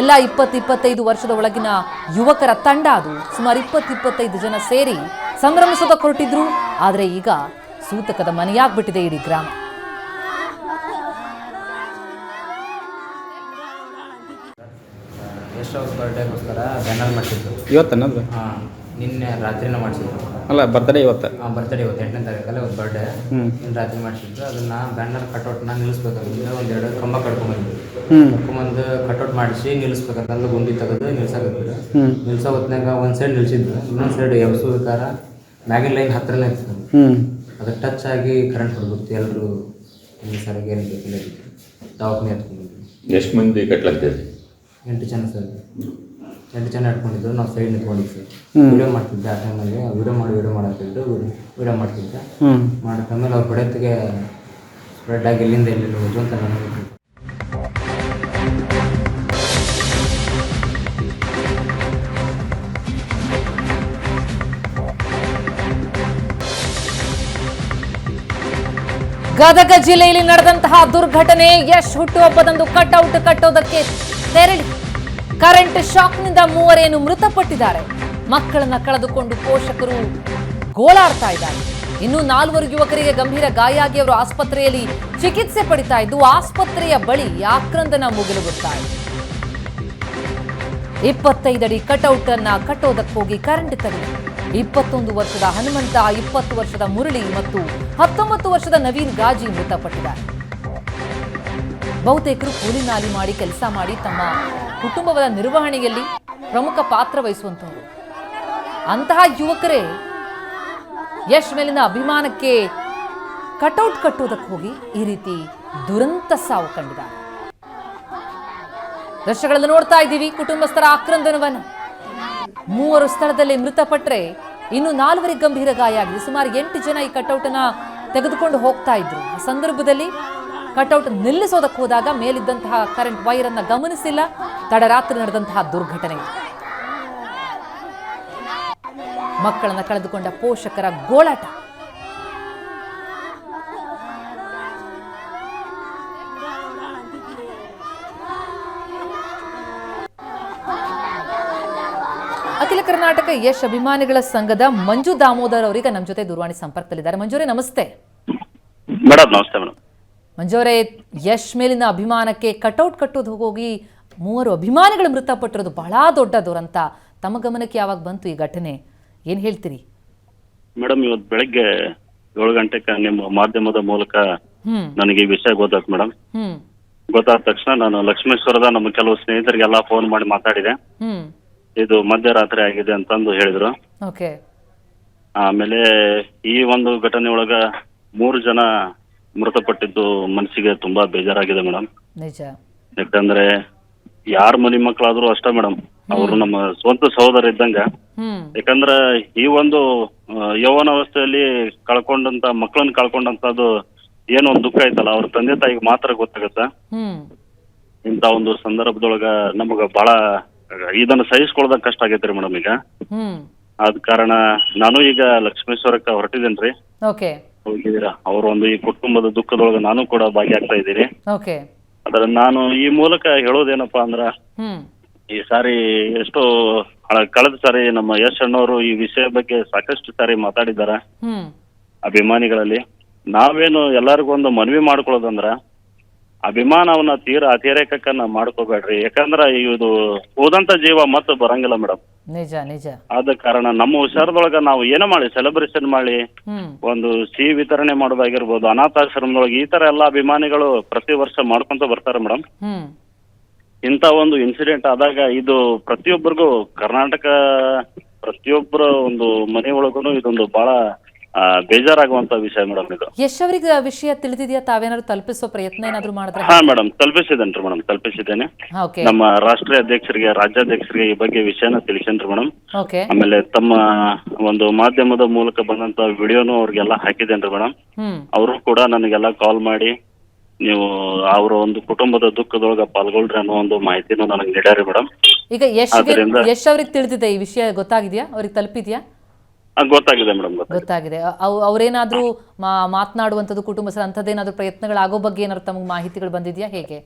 ಎಲ್ಲ ಇಪ್ಪತ್ತು ಇಪ್ಪತ್ತೈದು ವರ್ಷದ ಒಳಗಿನ ಯುವಕರ ತಂಡ ಅದು. ಸುಮಾರು ಇಪ್ಪತ್ತು ಇಪ್ಪತ್ತೈದು ಜನ ಸೇರಿ ಸಂಭ್ರಮಿಸೋದಕ್ಕೆ ಹೊರಟಿದ್ರು. ಆದರೆ ಈಗ ಸೂತಕದ ಮನೆಯಾಗ್ಬಿಟ್ಟಿದೆ ಇಡೀ ಗ್ರಾಮ. ಎಷ್ಟು ಬರ್ಡೇಗೋಸ್ಕರ ಬ್ಯಾನರ್ ಮಾಡಿಸಿದ್ರು. ಇವತ್ತನ್ನದು ಹಾಂ ನಿನ್ನೆ ರಾತ್ರಿನ ಮಾಡಿಸಿದ್ರು. ಅಲ್ಲ ಬರ್ತಡೇ ಇವತ್ತು. ಹಾಂ ಬರ್ತಡೇ ಇವತ್ತು ಎಂಟನೇ ತಾರೀಕಲ್ಲ ಇವತ್ತು ಬರ್ಡೇ ಹ್ಞೂ ನಿನ್ನ ರಾತ್ರಿ ಮಾಡಿಸಿದ್ರು. ಅದನ್ನು ಬ್ಯಾನರ್ ಕಟೌಟ್ನ ಒಂದು ಒಂದೆರಡು ಕಂಬ ಕಟ್ಕೊಂಡ್ಬಂದ್ವಿ ಹ್ಮ್. ಕಟ್ಕೊಂಬಂದು ಕಟೌಟ್ ಮಾಡಿಸಿ ನಿಲ್ಲಿಸ್ಬೇಕಂತಂದು ಗುಂಡಿ ತೆಗೆದು ನಿಲ್ಸಾಕತ್ತಿದ್ರು. ನಿಲ್ಸೋ ಹೊತ್ನಾಗ ಒಂದು ಸೈಡ್ ನಿಲ್ಸಿದ್ರು ಇನ್ನೊಂದು ಸೈಡ್ ಎಬ್ಸ್ಬೇಕಾರೆ ಮ್ಯಾಗಿನ ಲೈನ್ ಹತ್ತಿರನೇ ಇತ್ತು. ಹ್ಞೂ ಅದು ಟಚ್ ಆಗಿ ಕರೆಂಟ್ ಹೊಡ್ಬಿಡ್ತು ಎಲ್ಲರೂ ಇಲ್ಲಿ ಸರಿಗೆ ಏನು ಬೇಕಿಲ್ಲ ದವಾಖಾನೆ ಎಷ್ಟು ಮಂದಿ ಕಟ್ಲಾಗ್ತದೆ ಎಂಟು ಜನ ಸರ್. ಎಂಟು ಜನ ಇಟ್ಕೊಂಡಿದ್ರು ನಾವು ಸೈಡ್ ನಿಂತ್ಕೊಂಡಿದ್ವಿ. ವೀಡಿಯೋ ಮಾಡ್ತಿದ್ದೆ ಆ ಟೈಮಲ್ಲಿ ವಿಡಿಯೋ ಮಾಡಿ ವಿಡಿಯೋ ಮಾಡತ್ತಿದ್ದು ವಿಡಿಯೋ ಮಾಡ್ತಿದ್ದೆ. ಮಾಡಿದ್ಮೇಲೆ ಅವ್ರ ಬಡತ್ತಿಗೆ ಸ್ಪ್ರೆಡ್ ಆಗಿ ಎಲ್ಲಿಂದ ಎಲ್ಲಿ ಹೋದ್ರು ಅಂತ ನನಗೆ ಗದಗ ಜಿಲ್ಲೆಯಲ್ಲಿ ನಡೆದಂತಹ ದುರ್ಘಟನೆ ಯಶ್ ಹುಟ್ಟುಹಬ್ಬದಂದು ಕಟ್ಔಟ್ ಕಟ್ಟೋದಕ್ಕೆ ತೆರಳಿ. ಕರೆಂಟ್ ಶಾಕ್ನಿಂದ ಮೂವರೇನು ಮೃತಪಟ್ಟಿದ್ದಾರೆ. ಮಕ್ಕಳನ್ನ ಕಳೆದುಕೊಂಡು ಪೋಷಕರು ಗೋಳಾಡ್ತಾ ಇದ್ದಾರೆ. ಇನ್ನು ನಾಲ್ವರು ಯುವಕರಿಗೆ ಗಂಭೀರ ಗಾಯ ಆಗಿ ಅವರು ಆಸ್ಪತ್ರೆಯಲ್ಲಿ ಚಿಕಿತ್ಸೆ ಪಡಿತಾ ಇದ್ದು, ಆಸ್ಪತ್ರೆಯ ಬಳಿ ಆಕ್ರಂದನ ಮುಗಿಲು ಬಿಡ್ತಾ ಇದೆ. ಇಪ್ಪತ್ತೈದಡಿ ಕಟೌಟ್ ಅನ್ನ ಕಟ್ಟೋದಕ್ಕೋಗಿ ಕರೆಂಟ್ ತಗಲಿ ಇಪ್ಪತ್ತೊಂದು ವರ್ಷದ ಹನುಮಂತ, ಇಪ್ಪತ್ತು ವರ್ಷದ ಮುರಳಿ ಮತ್ತು ಹತ್ತೊಂಬತ್ತು ವರ್ಷದ ನವೀನ್ ಗಾಜಿ ಮೃತಪಟ್ಟಿದ್ದಾರೆ. ಬಹುತೇಕರು ಕೂಲಿ ನಾಲಿ ಮಾಡಿ, ಕೆಲಸ ಮಾಡಿ ತಮ್ಮ ಕುಟುಂಬದ ನಿರ್ವಹಣೆಯಲ್ಲಿ ಪ್ರಮುಖ ಪಾತ್ರ ವಹಿಸುವಂತವರು ಅಂತಹ ಯುವಕರೇ, ಯಶ್ ಮೇಲಿನ ಅಭಿಮಾನಕ್ಕೆ ಕಟೌಟ್ ಕಟ್ಟುವುದಕ್ಕೆ ಹೋಗಿ ಈ ರೀತಿ ದುರಂತ ಸಾವು ಕಂಡಿದ್ದಾರೆ. ದೃಶ್ಯಗಳನ್ನು ನೋಡ್ತಾ ಇದ್ದೀವಿ, ಕುಟುಂಬಸ್ಥರ ಆಕ್ರಂದನವನ್ನು. ಮೂವರು ಸ್ಥಳದಲ್ಲಿ ಮೃತಪಟ್ಟರೆ ಇನ್ನು ನಾಲ್ವರಿಗೆ ಗಂಭೀರ ಗಾಯ ಆಗಿದೆ. ಸುಮಾರು ಎಂಟು ಜನ ಈ ಕಟೌಟ್ ಅನ್ನ ತೆಗೆದುಕೊಂಡು ಹೋಗ್ತಾ ಇದ್ರು. ಆ ಸಂದರ್ಭದಲ್ಲಿ ಕಟೌಟ್ ನಿಲ್ಲಿಸೋದಕ್ಕೆ ಹೋದಾಗ ಮೇಲಿದ್ದಂತಹ ಕರೆಂಟ್ ವೈರ್ ಅನ್ನ ಗಮನಿಸಿಲ್ಲ. ತಡರಾತ್ರಿ ನಡೆದಂತಹ ದುರ್ಘಟನೆ. ಮಕ್ಕಳನ್ನು ಕಳೆದುಕೊಂಡ ಪೋಷಕರ ಗೋಳಾಟ. ಅಖಿಲ ಕರ್ನಾಟಕ ಯಶ್ ಅಭಿಮಾನಿಗಳ ಸಂಘದ ಮಂಜು ದಾಮೋದರ್ ಅವರಿಗೆ ನಮ್ಮ ಜೊತೆ ದೂರವಾಣಿ ಸಂಪರ್ಕದಲ್ಲಿದ್ದಾರೆ. ಮಂಜುರೇ, ನಮಸ್ತೆ. ಮೇಡಮ್ ನಮಸ್ತೆ ಮೇಡಮ್ ಮಂಜುರೇ ಯಶ್ ಮೇಲಿನ ಅಭಿಮಾನಕ್ಕೆ ಕಟೌಟ್ ಕಟ್ಟೋದು ಹೋಗಿ ಮೂವರು ಅಭಿಮಾನಿಗಳು ಮೃತಪಟ್ಟಿರೋದು ಬಹಳ ದೊಡ್ಡ ದುರಂತ. ತಮ್ಮ ಗಮನಕ್ಕೆ ಯಾವಾಗ ಬಂತು ಈ ಘಟನೆ? ಏನ್ ಹೇಳ್ತೀರಿ? ಮೇಡಮ್ ಇವತ್ತು ಬೆಳಗ್ಗೆ ಏಳು ಗಂಟೆಗೆ ನಿಮ್ಮ ಮಾಧ್ಯಮದ ಮೂಲಕ ನನಗೆ ಈ ವಿಷಯ ಗೊತ್ತಾಯ್ತು ಮೇಡಮ್. ಗೊತ್ತಾದ ತಕ್ಷಣ ನಾನು ಲಕ್ಷ್ಮೇಶ್ವರದ ನಮ್ಮ ಕೆಲವು ಸ್ನೇಹಿತರಿಗೆಲ್ಲ ಫೋನ್ ಮಾಡಿ ಮಾತಾಡಿದೆ. ಇದು ಮಧ್ಯರಾತ್ರಿ ಆಗಿದೆ ಅಂತಂದು ಹೇಳಿದ್ರು. ಆಮೇಲೆ ಈ ಒಂದು ಘಟನೆ ಒಳಗ ಮೂರು ಜನ ಮೃತಪಟ್ಟಿದ್ದು ಮನಸ್ಸಿಗೆ ತುಂಬಾ ಬೇಜಾರಾಗಿದೆ ಮೇಡಮ್ ನಿಜ. ಯಾಕಂದ್ರೆ ಯಾರ ಮನೆ ಮಕ್ಕಳಾದ್ರೂ ಅಷ್ಟೇ ಮೇಡಮ್ ಅವರು ನಮ್ಮ ಸ್ವಂತ ಸಹೋದರ ಇದ್ದಂಗ. ಹ್ಮ್. ಯಾಕಂದ್ರೆ ಈ ಒಂದು ಆ, ಯೌವನಾವಸ್ಥೆಯಲ್ಲಿ ಕಳ್ಕೊಂಡಂತ ಮಕ್ಕಳನ್ನ ಕಳ್ಕೊಂಡಂತದ್ದು ಏನೋ ಒಂದು ದುಃಖ ಐತಲ್ಲ ಅವ್ರ ತಂದೆ ತಾಯಿಗೆ ಮಾತ್ರ ಗೊತ್ತಾಗತ್ತ? ಇಂತ ಒಂದು ಸಂದರ್ಭದೊಳಗ ನಮಗ ಬಹಳ ಇದನ್ನ ಸಹಿಸ್ಕೊಳ್ದಾಗ ಕಷ್ಟ ಆಗೈತ್ರಿ ಮೇಡಮ್ ಈಗ. ಹ್ಮ್. ಆದ ಕಾರಣ ನಾನು ಈಗ ಲಕ್ಷ್ಮೇಶ್ವರಕ್ಕೆ ಹೊರಟಿದ್ದೇನ್ರಿ. ಓಕೆ. ಹೋಗಿದ್ದೀರಾ? ಅವ್ರ ಒಂದು ಈ ಕುಟುಂಬದ ದುಃಖದೊಳಗೆ ನಾನು ಕೂಡ ಭಾಗಿಯಾಗ್ತಾ ಇದ್ದೀನಿ. ಓಕೆ ಆದ್ರೆ ನಾನು ಈ ಮೂಲಕ ಹೇಳೋದೇನಪ್ಪಾ ಅಂದ್ರ ಹ್ಮ್. ಈ ಸಾರಿ ಎಷ್ಟೋ ಹಳ- ಕಳೆದ ಸಾರಿ ನಮ್ಮ ಯಶ್ ಅಣ್ಣವರು ಈ ವಿಷಯ ಬಗ್ಗೆ ಸಾಕಷ್ಟು ಸಾರಿ ಮಾತಾಡಿದ್ದಾರೆ. ಹ್ಮ್. ಅಭಿಮಾನಿಗಳಲ್ಲಿ ನಾವೇನು ಎಲ್ಲರಿಗೂ ಒಂದು ಮನವಿ ಮಾಡ್ಕೊಳ್ಳೋದಂದ್ರ ಅಭಿಮಾನವನ್ನ ತೀರ ಅತಿರೇಕಕ್ಕನ್ನ ಮಾಡ್ಕೋಬೇಡ್ರಿ. ಯಾಕಂದ್ರ ಇದು ಹೋದಂತ ಜೀವ ಮತ್ತೆ ಬರಂಗಿಲ್ಲ ಮೇಡಮ್ ನಿಜ ನಿಜ. ಆದ ಕಾರಣ ನಮ್ಮ ಹುಷಾರದೊಳಗ ನಾವು ಏನ ಮಾಡಿ ಸೆಲೆಬ್ರೇಷನ್ ಮಾಡಿ ಹ್ಮ್. ಒಂದು ಸಿಹಿ ವಿತರಣೆ ಮಾಡೋದಾಗಿರ್ಬೋದು ಅನಾಥಾಶ್ರಮದೊಳಗೆ ಈ ತರ ಎಲ್ಲಾ ಅಭಿಮಾನಿಗಳು ಪ್ರತಿ ವರ್ಷ ಮಾಡ್ಕೊಂತ ಬರ್ತಾರೆ ಮೇಡಮ್ ಇಂತ ಒಂದು ಇನ್ಸಿಡೆಂಟ್ ಆದಾಗ ಇದು ಪ್ರತಿಯೊಬ್ಬರಿಗೂ ಕರ್ನಾಟಕ ಪ್ರತಿಯೊಬ್ಬರ ಒಂದು ಮನೆ ಒಳಗೂ ಇದೊಂದು ಬಹಳ ಬೇಜಾರಾಗುವಂತ ವಿಷಯ ಮೇಡಮ್ ಇದು. ಯಶ್ ಅವ್ರಿಗೆ ವಿಷಯ ತಿಳಿದಿದೆಯಾ? ತಾವೇನಾದ್ರು ತಲುಪಿಸುವ ಪ್ರಯತ್ನ ಏನಾದ್ರು ಮಾಡಿದ್ರೆ? ಹಾ ಮೇಡಮ್ ತಲುಪಿಸಿದ್ದೇನ್ರಿ ಮೇಡಮ್ ತಲುಪಿಸಿದ್ದೇನೆ. ಓಕೆ. ನಮ್ಮ ರಾಷ್ಟ್ರೀಯ ಅಧ್ಯಕ್ಷರಿಗೆ ರಾಜ್ಯಾಧ್ಯಕ್ಷರಿಗೆ ಈ ಬಗ್ಗೆ ವಿಷಯನ ತಿಳಿಸೇನ್ರಿ ಮೇಡಮ್. ಓಕೆ. ಆಮೇಲೆ ತಮ್ಮ ಒಂದು ಮಾಧ್ಯಮದ ಮೂಲಕ ಬಂದಂತ ವಿಡಿಯೋನು ಅವ್ರಿಗೆಲ್ಲ ಹಾಕಿದ್ದೇನ್ರಿ ಮೇಡಮ್. ಹ್ಮ್. ಅವರು ಕೂಡ ನನಗೆಲ್ಲ ಕಾಲ್ ಮಾಡಿ ನೀವು ಅವರ ಒಂದು ಕುಟುಂಬದ ದುಃಖದೊಳಗ ಪಾಲ್ಗೊಳ್ರಿ ಅನ್ನೋ ಒಂದು ಮಾಹಿತಿನೂ ನನಗೆ ನೀಡ್ಯಾರಿ ಮೇಡಮ್. ಈಗ ಯಶ್ಗೆ ಆದ್ದರಿಂದ- ಯಶ್ ಅವ್ರಿಗೆ ತಿಳಿದಿದೆ ಈ ವಿಷಯ? ಗೊತ್ತಾಗಿದ್ಯಾ? ಅವ್ರಿಗೆ ತಲುಪಿದ್ಯಾ? ಗೊತ್ತಾಗಿದೆ ಮೇಡಮ್ ಗೊತ್ತಾಗಿದೆ. ಅವರೇನಾದ್ರೂ ಮಾತನಾಡುವಂತದ್ದು ಮಾತನಾಡುವಂಥದ್ದು ಕುಟುಂಬ ಸಹ ಅಂಥದ್ದೇನಾದ್ರೂ ಪ್ರಯತ್ನಗಳಾಗೋ ಬಗ್ಗೆ ಏನಾದ್ರು ತಮಗೆ ಮಾಹಿತಿಗಳು ಬಂದಿದ್ಯಾ? ಹೇಗೆ?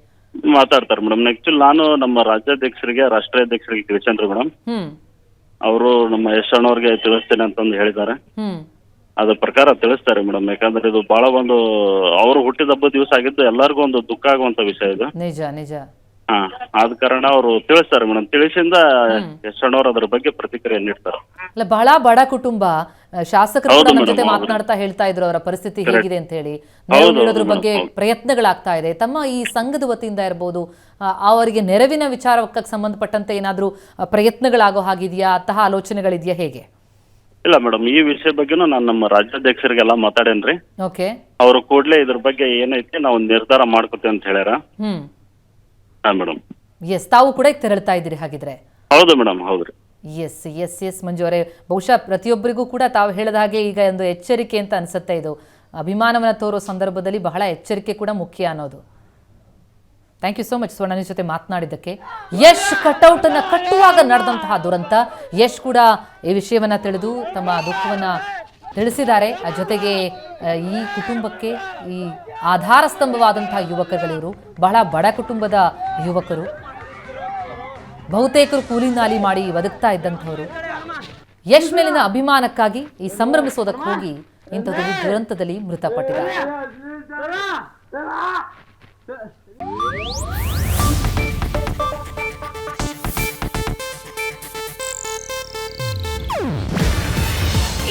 ಮಾತಾಡ್ತಾರೆ ಮೇಡಮ್. ಆಕ್ಚುಲಿ ನಾನು ನಮ್ಮ ರಾಜ್ಯಾಧ್ಯಕ್ಷರಿಗೆ ರಾಷ್ಟ್ರೀಯ ಅಧ್ಯಕ್ಷರಿಗೆ ತಿಳಿಸೇನ್ರಿ ಮೇಡಮ್ ಅವರು ನಮ್ಮ ಎಸ್ ಅಣ್ಣವ್ರಿಗೆ ತಿಳಿಸ್ತೇನೆ ಅಂತಂದು ಹೇಳಿದ್ದಾರೆ. ಅದ್ರ ಪ್ರಕಾರ ತಿಳಿಸ್ತಾರೆ ಮೇಡಮ್. ಯಾಕಂದ್ರೆ ಇದು ಬಹಳ ಒಂದು ಅವರು ಹುಟ್ಟಿದ ಹಬ್ಬದ ದಿವಸ ಆಗಿದ್ದು ಎಲ್ಲರಿಗೂ ಒಂದು ದುಃಖ ಆಗುವಂತ ವಿಷಯ ಇದು. ನಿಜ ನಿಜ. ಹಾ ಆದ ಕಾರಣ ಅವರು ತಿಳಿಸ್ತಾರೆ ಮೇಡಮ್. ತಿಳಿಸಿಂದ ಯಶ್ ಅದರ ಬಗ್ಗೆ ಪ್ರತಿಕ್ರಿಯೆ ನೀಡ್ತಾರೆ. ಅಲ್ಲ ಬಹಳ ಬಡ ಕುಟುಂಬ. ಆ, ಶಾಸಕರು ಕೂಡ ಹೌದು ನಮ್ಮ madam, ಜೊತೆ ಹೌದು. ಮಾತನಾಡ್ತಾ ಹೇಳ್ತಾ ಇದ್ರು ಅವರ ಪರಿಸ್ಥಿತಿ ಹೇಗಿದೆ ಅಂತ ಹೇಳಿ. ಹೌದು, ನೆರವು ಹೌದು ನೀಡೋದ್ರ madam, ಬಗ್ಗೆ. ಪ್ರಯತ್ನಗಳಾಗ್ತಾ ಇದೆ. ತಮ್ಮ ಈ ಸಂಘದ ವತಿಯಿಂದ ಇರ್ಬೋದು ಆ, ಅವರಿಗೆ ನೆರವಿನ ವಿಚಾರಕ್ಕೆ ಸಂಬಂಧಪಟ್ಟಂತೆ ಏನಾದ್ರೂ ಪ್ರಯತ್ನಗಳಾಗೋ ಹಾಗಿದೆಯಾ? ಅಂತಹ ಆಲೋಚನೆಗಳಿದೆಯಾ ಹೇಗೆ? ಇಲ್ಲ ಮೇಡಮ್ ಈ ವಿಷಯ ಬಗ್ಗೆನೂ ನಾನು ನಮ್ಮ ರಾಜ್ಯಾಧ್ಯಕ್ಷರಿಗೆಲ್ಲ ಮಾತಾಡೇನ್ರಿ. ಓಕೆ. ಅವರು ಕೂಡಲೇ ಇದ್ರ ಬಗ್ಗೆ ಏನೈತಿ ನಾವು ನಿರ್ಧಾರ ಮಾಡ್ಕೊತೇವೆ ಅಂತ ಹೇಳ್ಯಾರ. ಹ್ಮ್. ಮೇಡಮ್ ಎಸ್ ತಾವು ಕೂಡ ತೆರಳುತ್ತಾ ತೆರಳ್ತಾ ಇದ್ದೀರಿ ಹಾಗಿದ್ರೆ? ಹೌದು ಮೇಡಮ್ ಹೌದು. ಎಸ್ ಎಸ್ ಎಸ್ ಮಂಜು ಅವರೇ. ಬಹುಶಃ ಪ್ರತಿಯೊಬ್ಬರಿಗೂ ಕೂಡ ತಾವು ಹೇಳಿದ ಹಾಗೆ ಈಗ ಒಂದು ಎಚ್ಚರಿಕೆ ಅಂತ ಅನ್ಸುತ್ತೆ ಇದು. ಅಭಿಮಾನವನ್ನು ತೋರೋ ಸಂದರ್ಭದಲ್ಲಿ ಬಹಳ ಎಚ್ಚರಿಕೆ ಕೂಡ ಮುಖ್ಯ ಅನ್ನೋದು. ಥ್ಯಾಂಕ್ ಯು ಸೋ ಮಚ್ ಸ್ವರ್ಣ ಜೊತೆ ಮಾತನಾಡಿದ್ದಕ್ಕೆ. ಯಶ್ ಕಟ್ಔಟ್ ಅನ್ನ ಕಟ್ಟುವಾಗ ನಡೆದಂತಹ ದುರಂತ. ಯಶ್ ಕೂಡ ಈ ವಿಷಯವನ್ನ ತಿಳಿದು ತಮ್ಮ ದುಃಖವನ್ನ ತಿಳಿಸಿದ್ದಾರೆ. ಜೊತೆಗೆ ಈ ಕುಟುಂಬಕ್ಕೆ ಈ ಆಧಾರ ಸ್ತಂಭವಾದಂತಹ ಯುವಕರುಗಳಿವರು, ಬಹಳ ಬಡ ಕುಟುಂಬದ ಯುವಕರು, ಬಹುತೇಕರು ಕೂಲಿ ನಾಲಿ ಮಾಡಿ ಬದುಕ್ತಾ ಇದ್ದಂಥವರು. ಯಶ್ ಮೇಲಿನ ಅಭಿಮಾನಕ್ಕಾಗಿ ಈ ಸಂಭ್ರಮಿಸೋದಕ್ಕೆ ಹೋಗಿ ಇಂಥದ್ದು ದುರಂತದಲ್ಲಿ ಮೃತಪಟ್ಟಿದ್ದಾರೆ.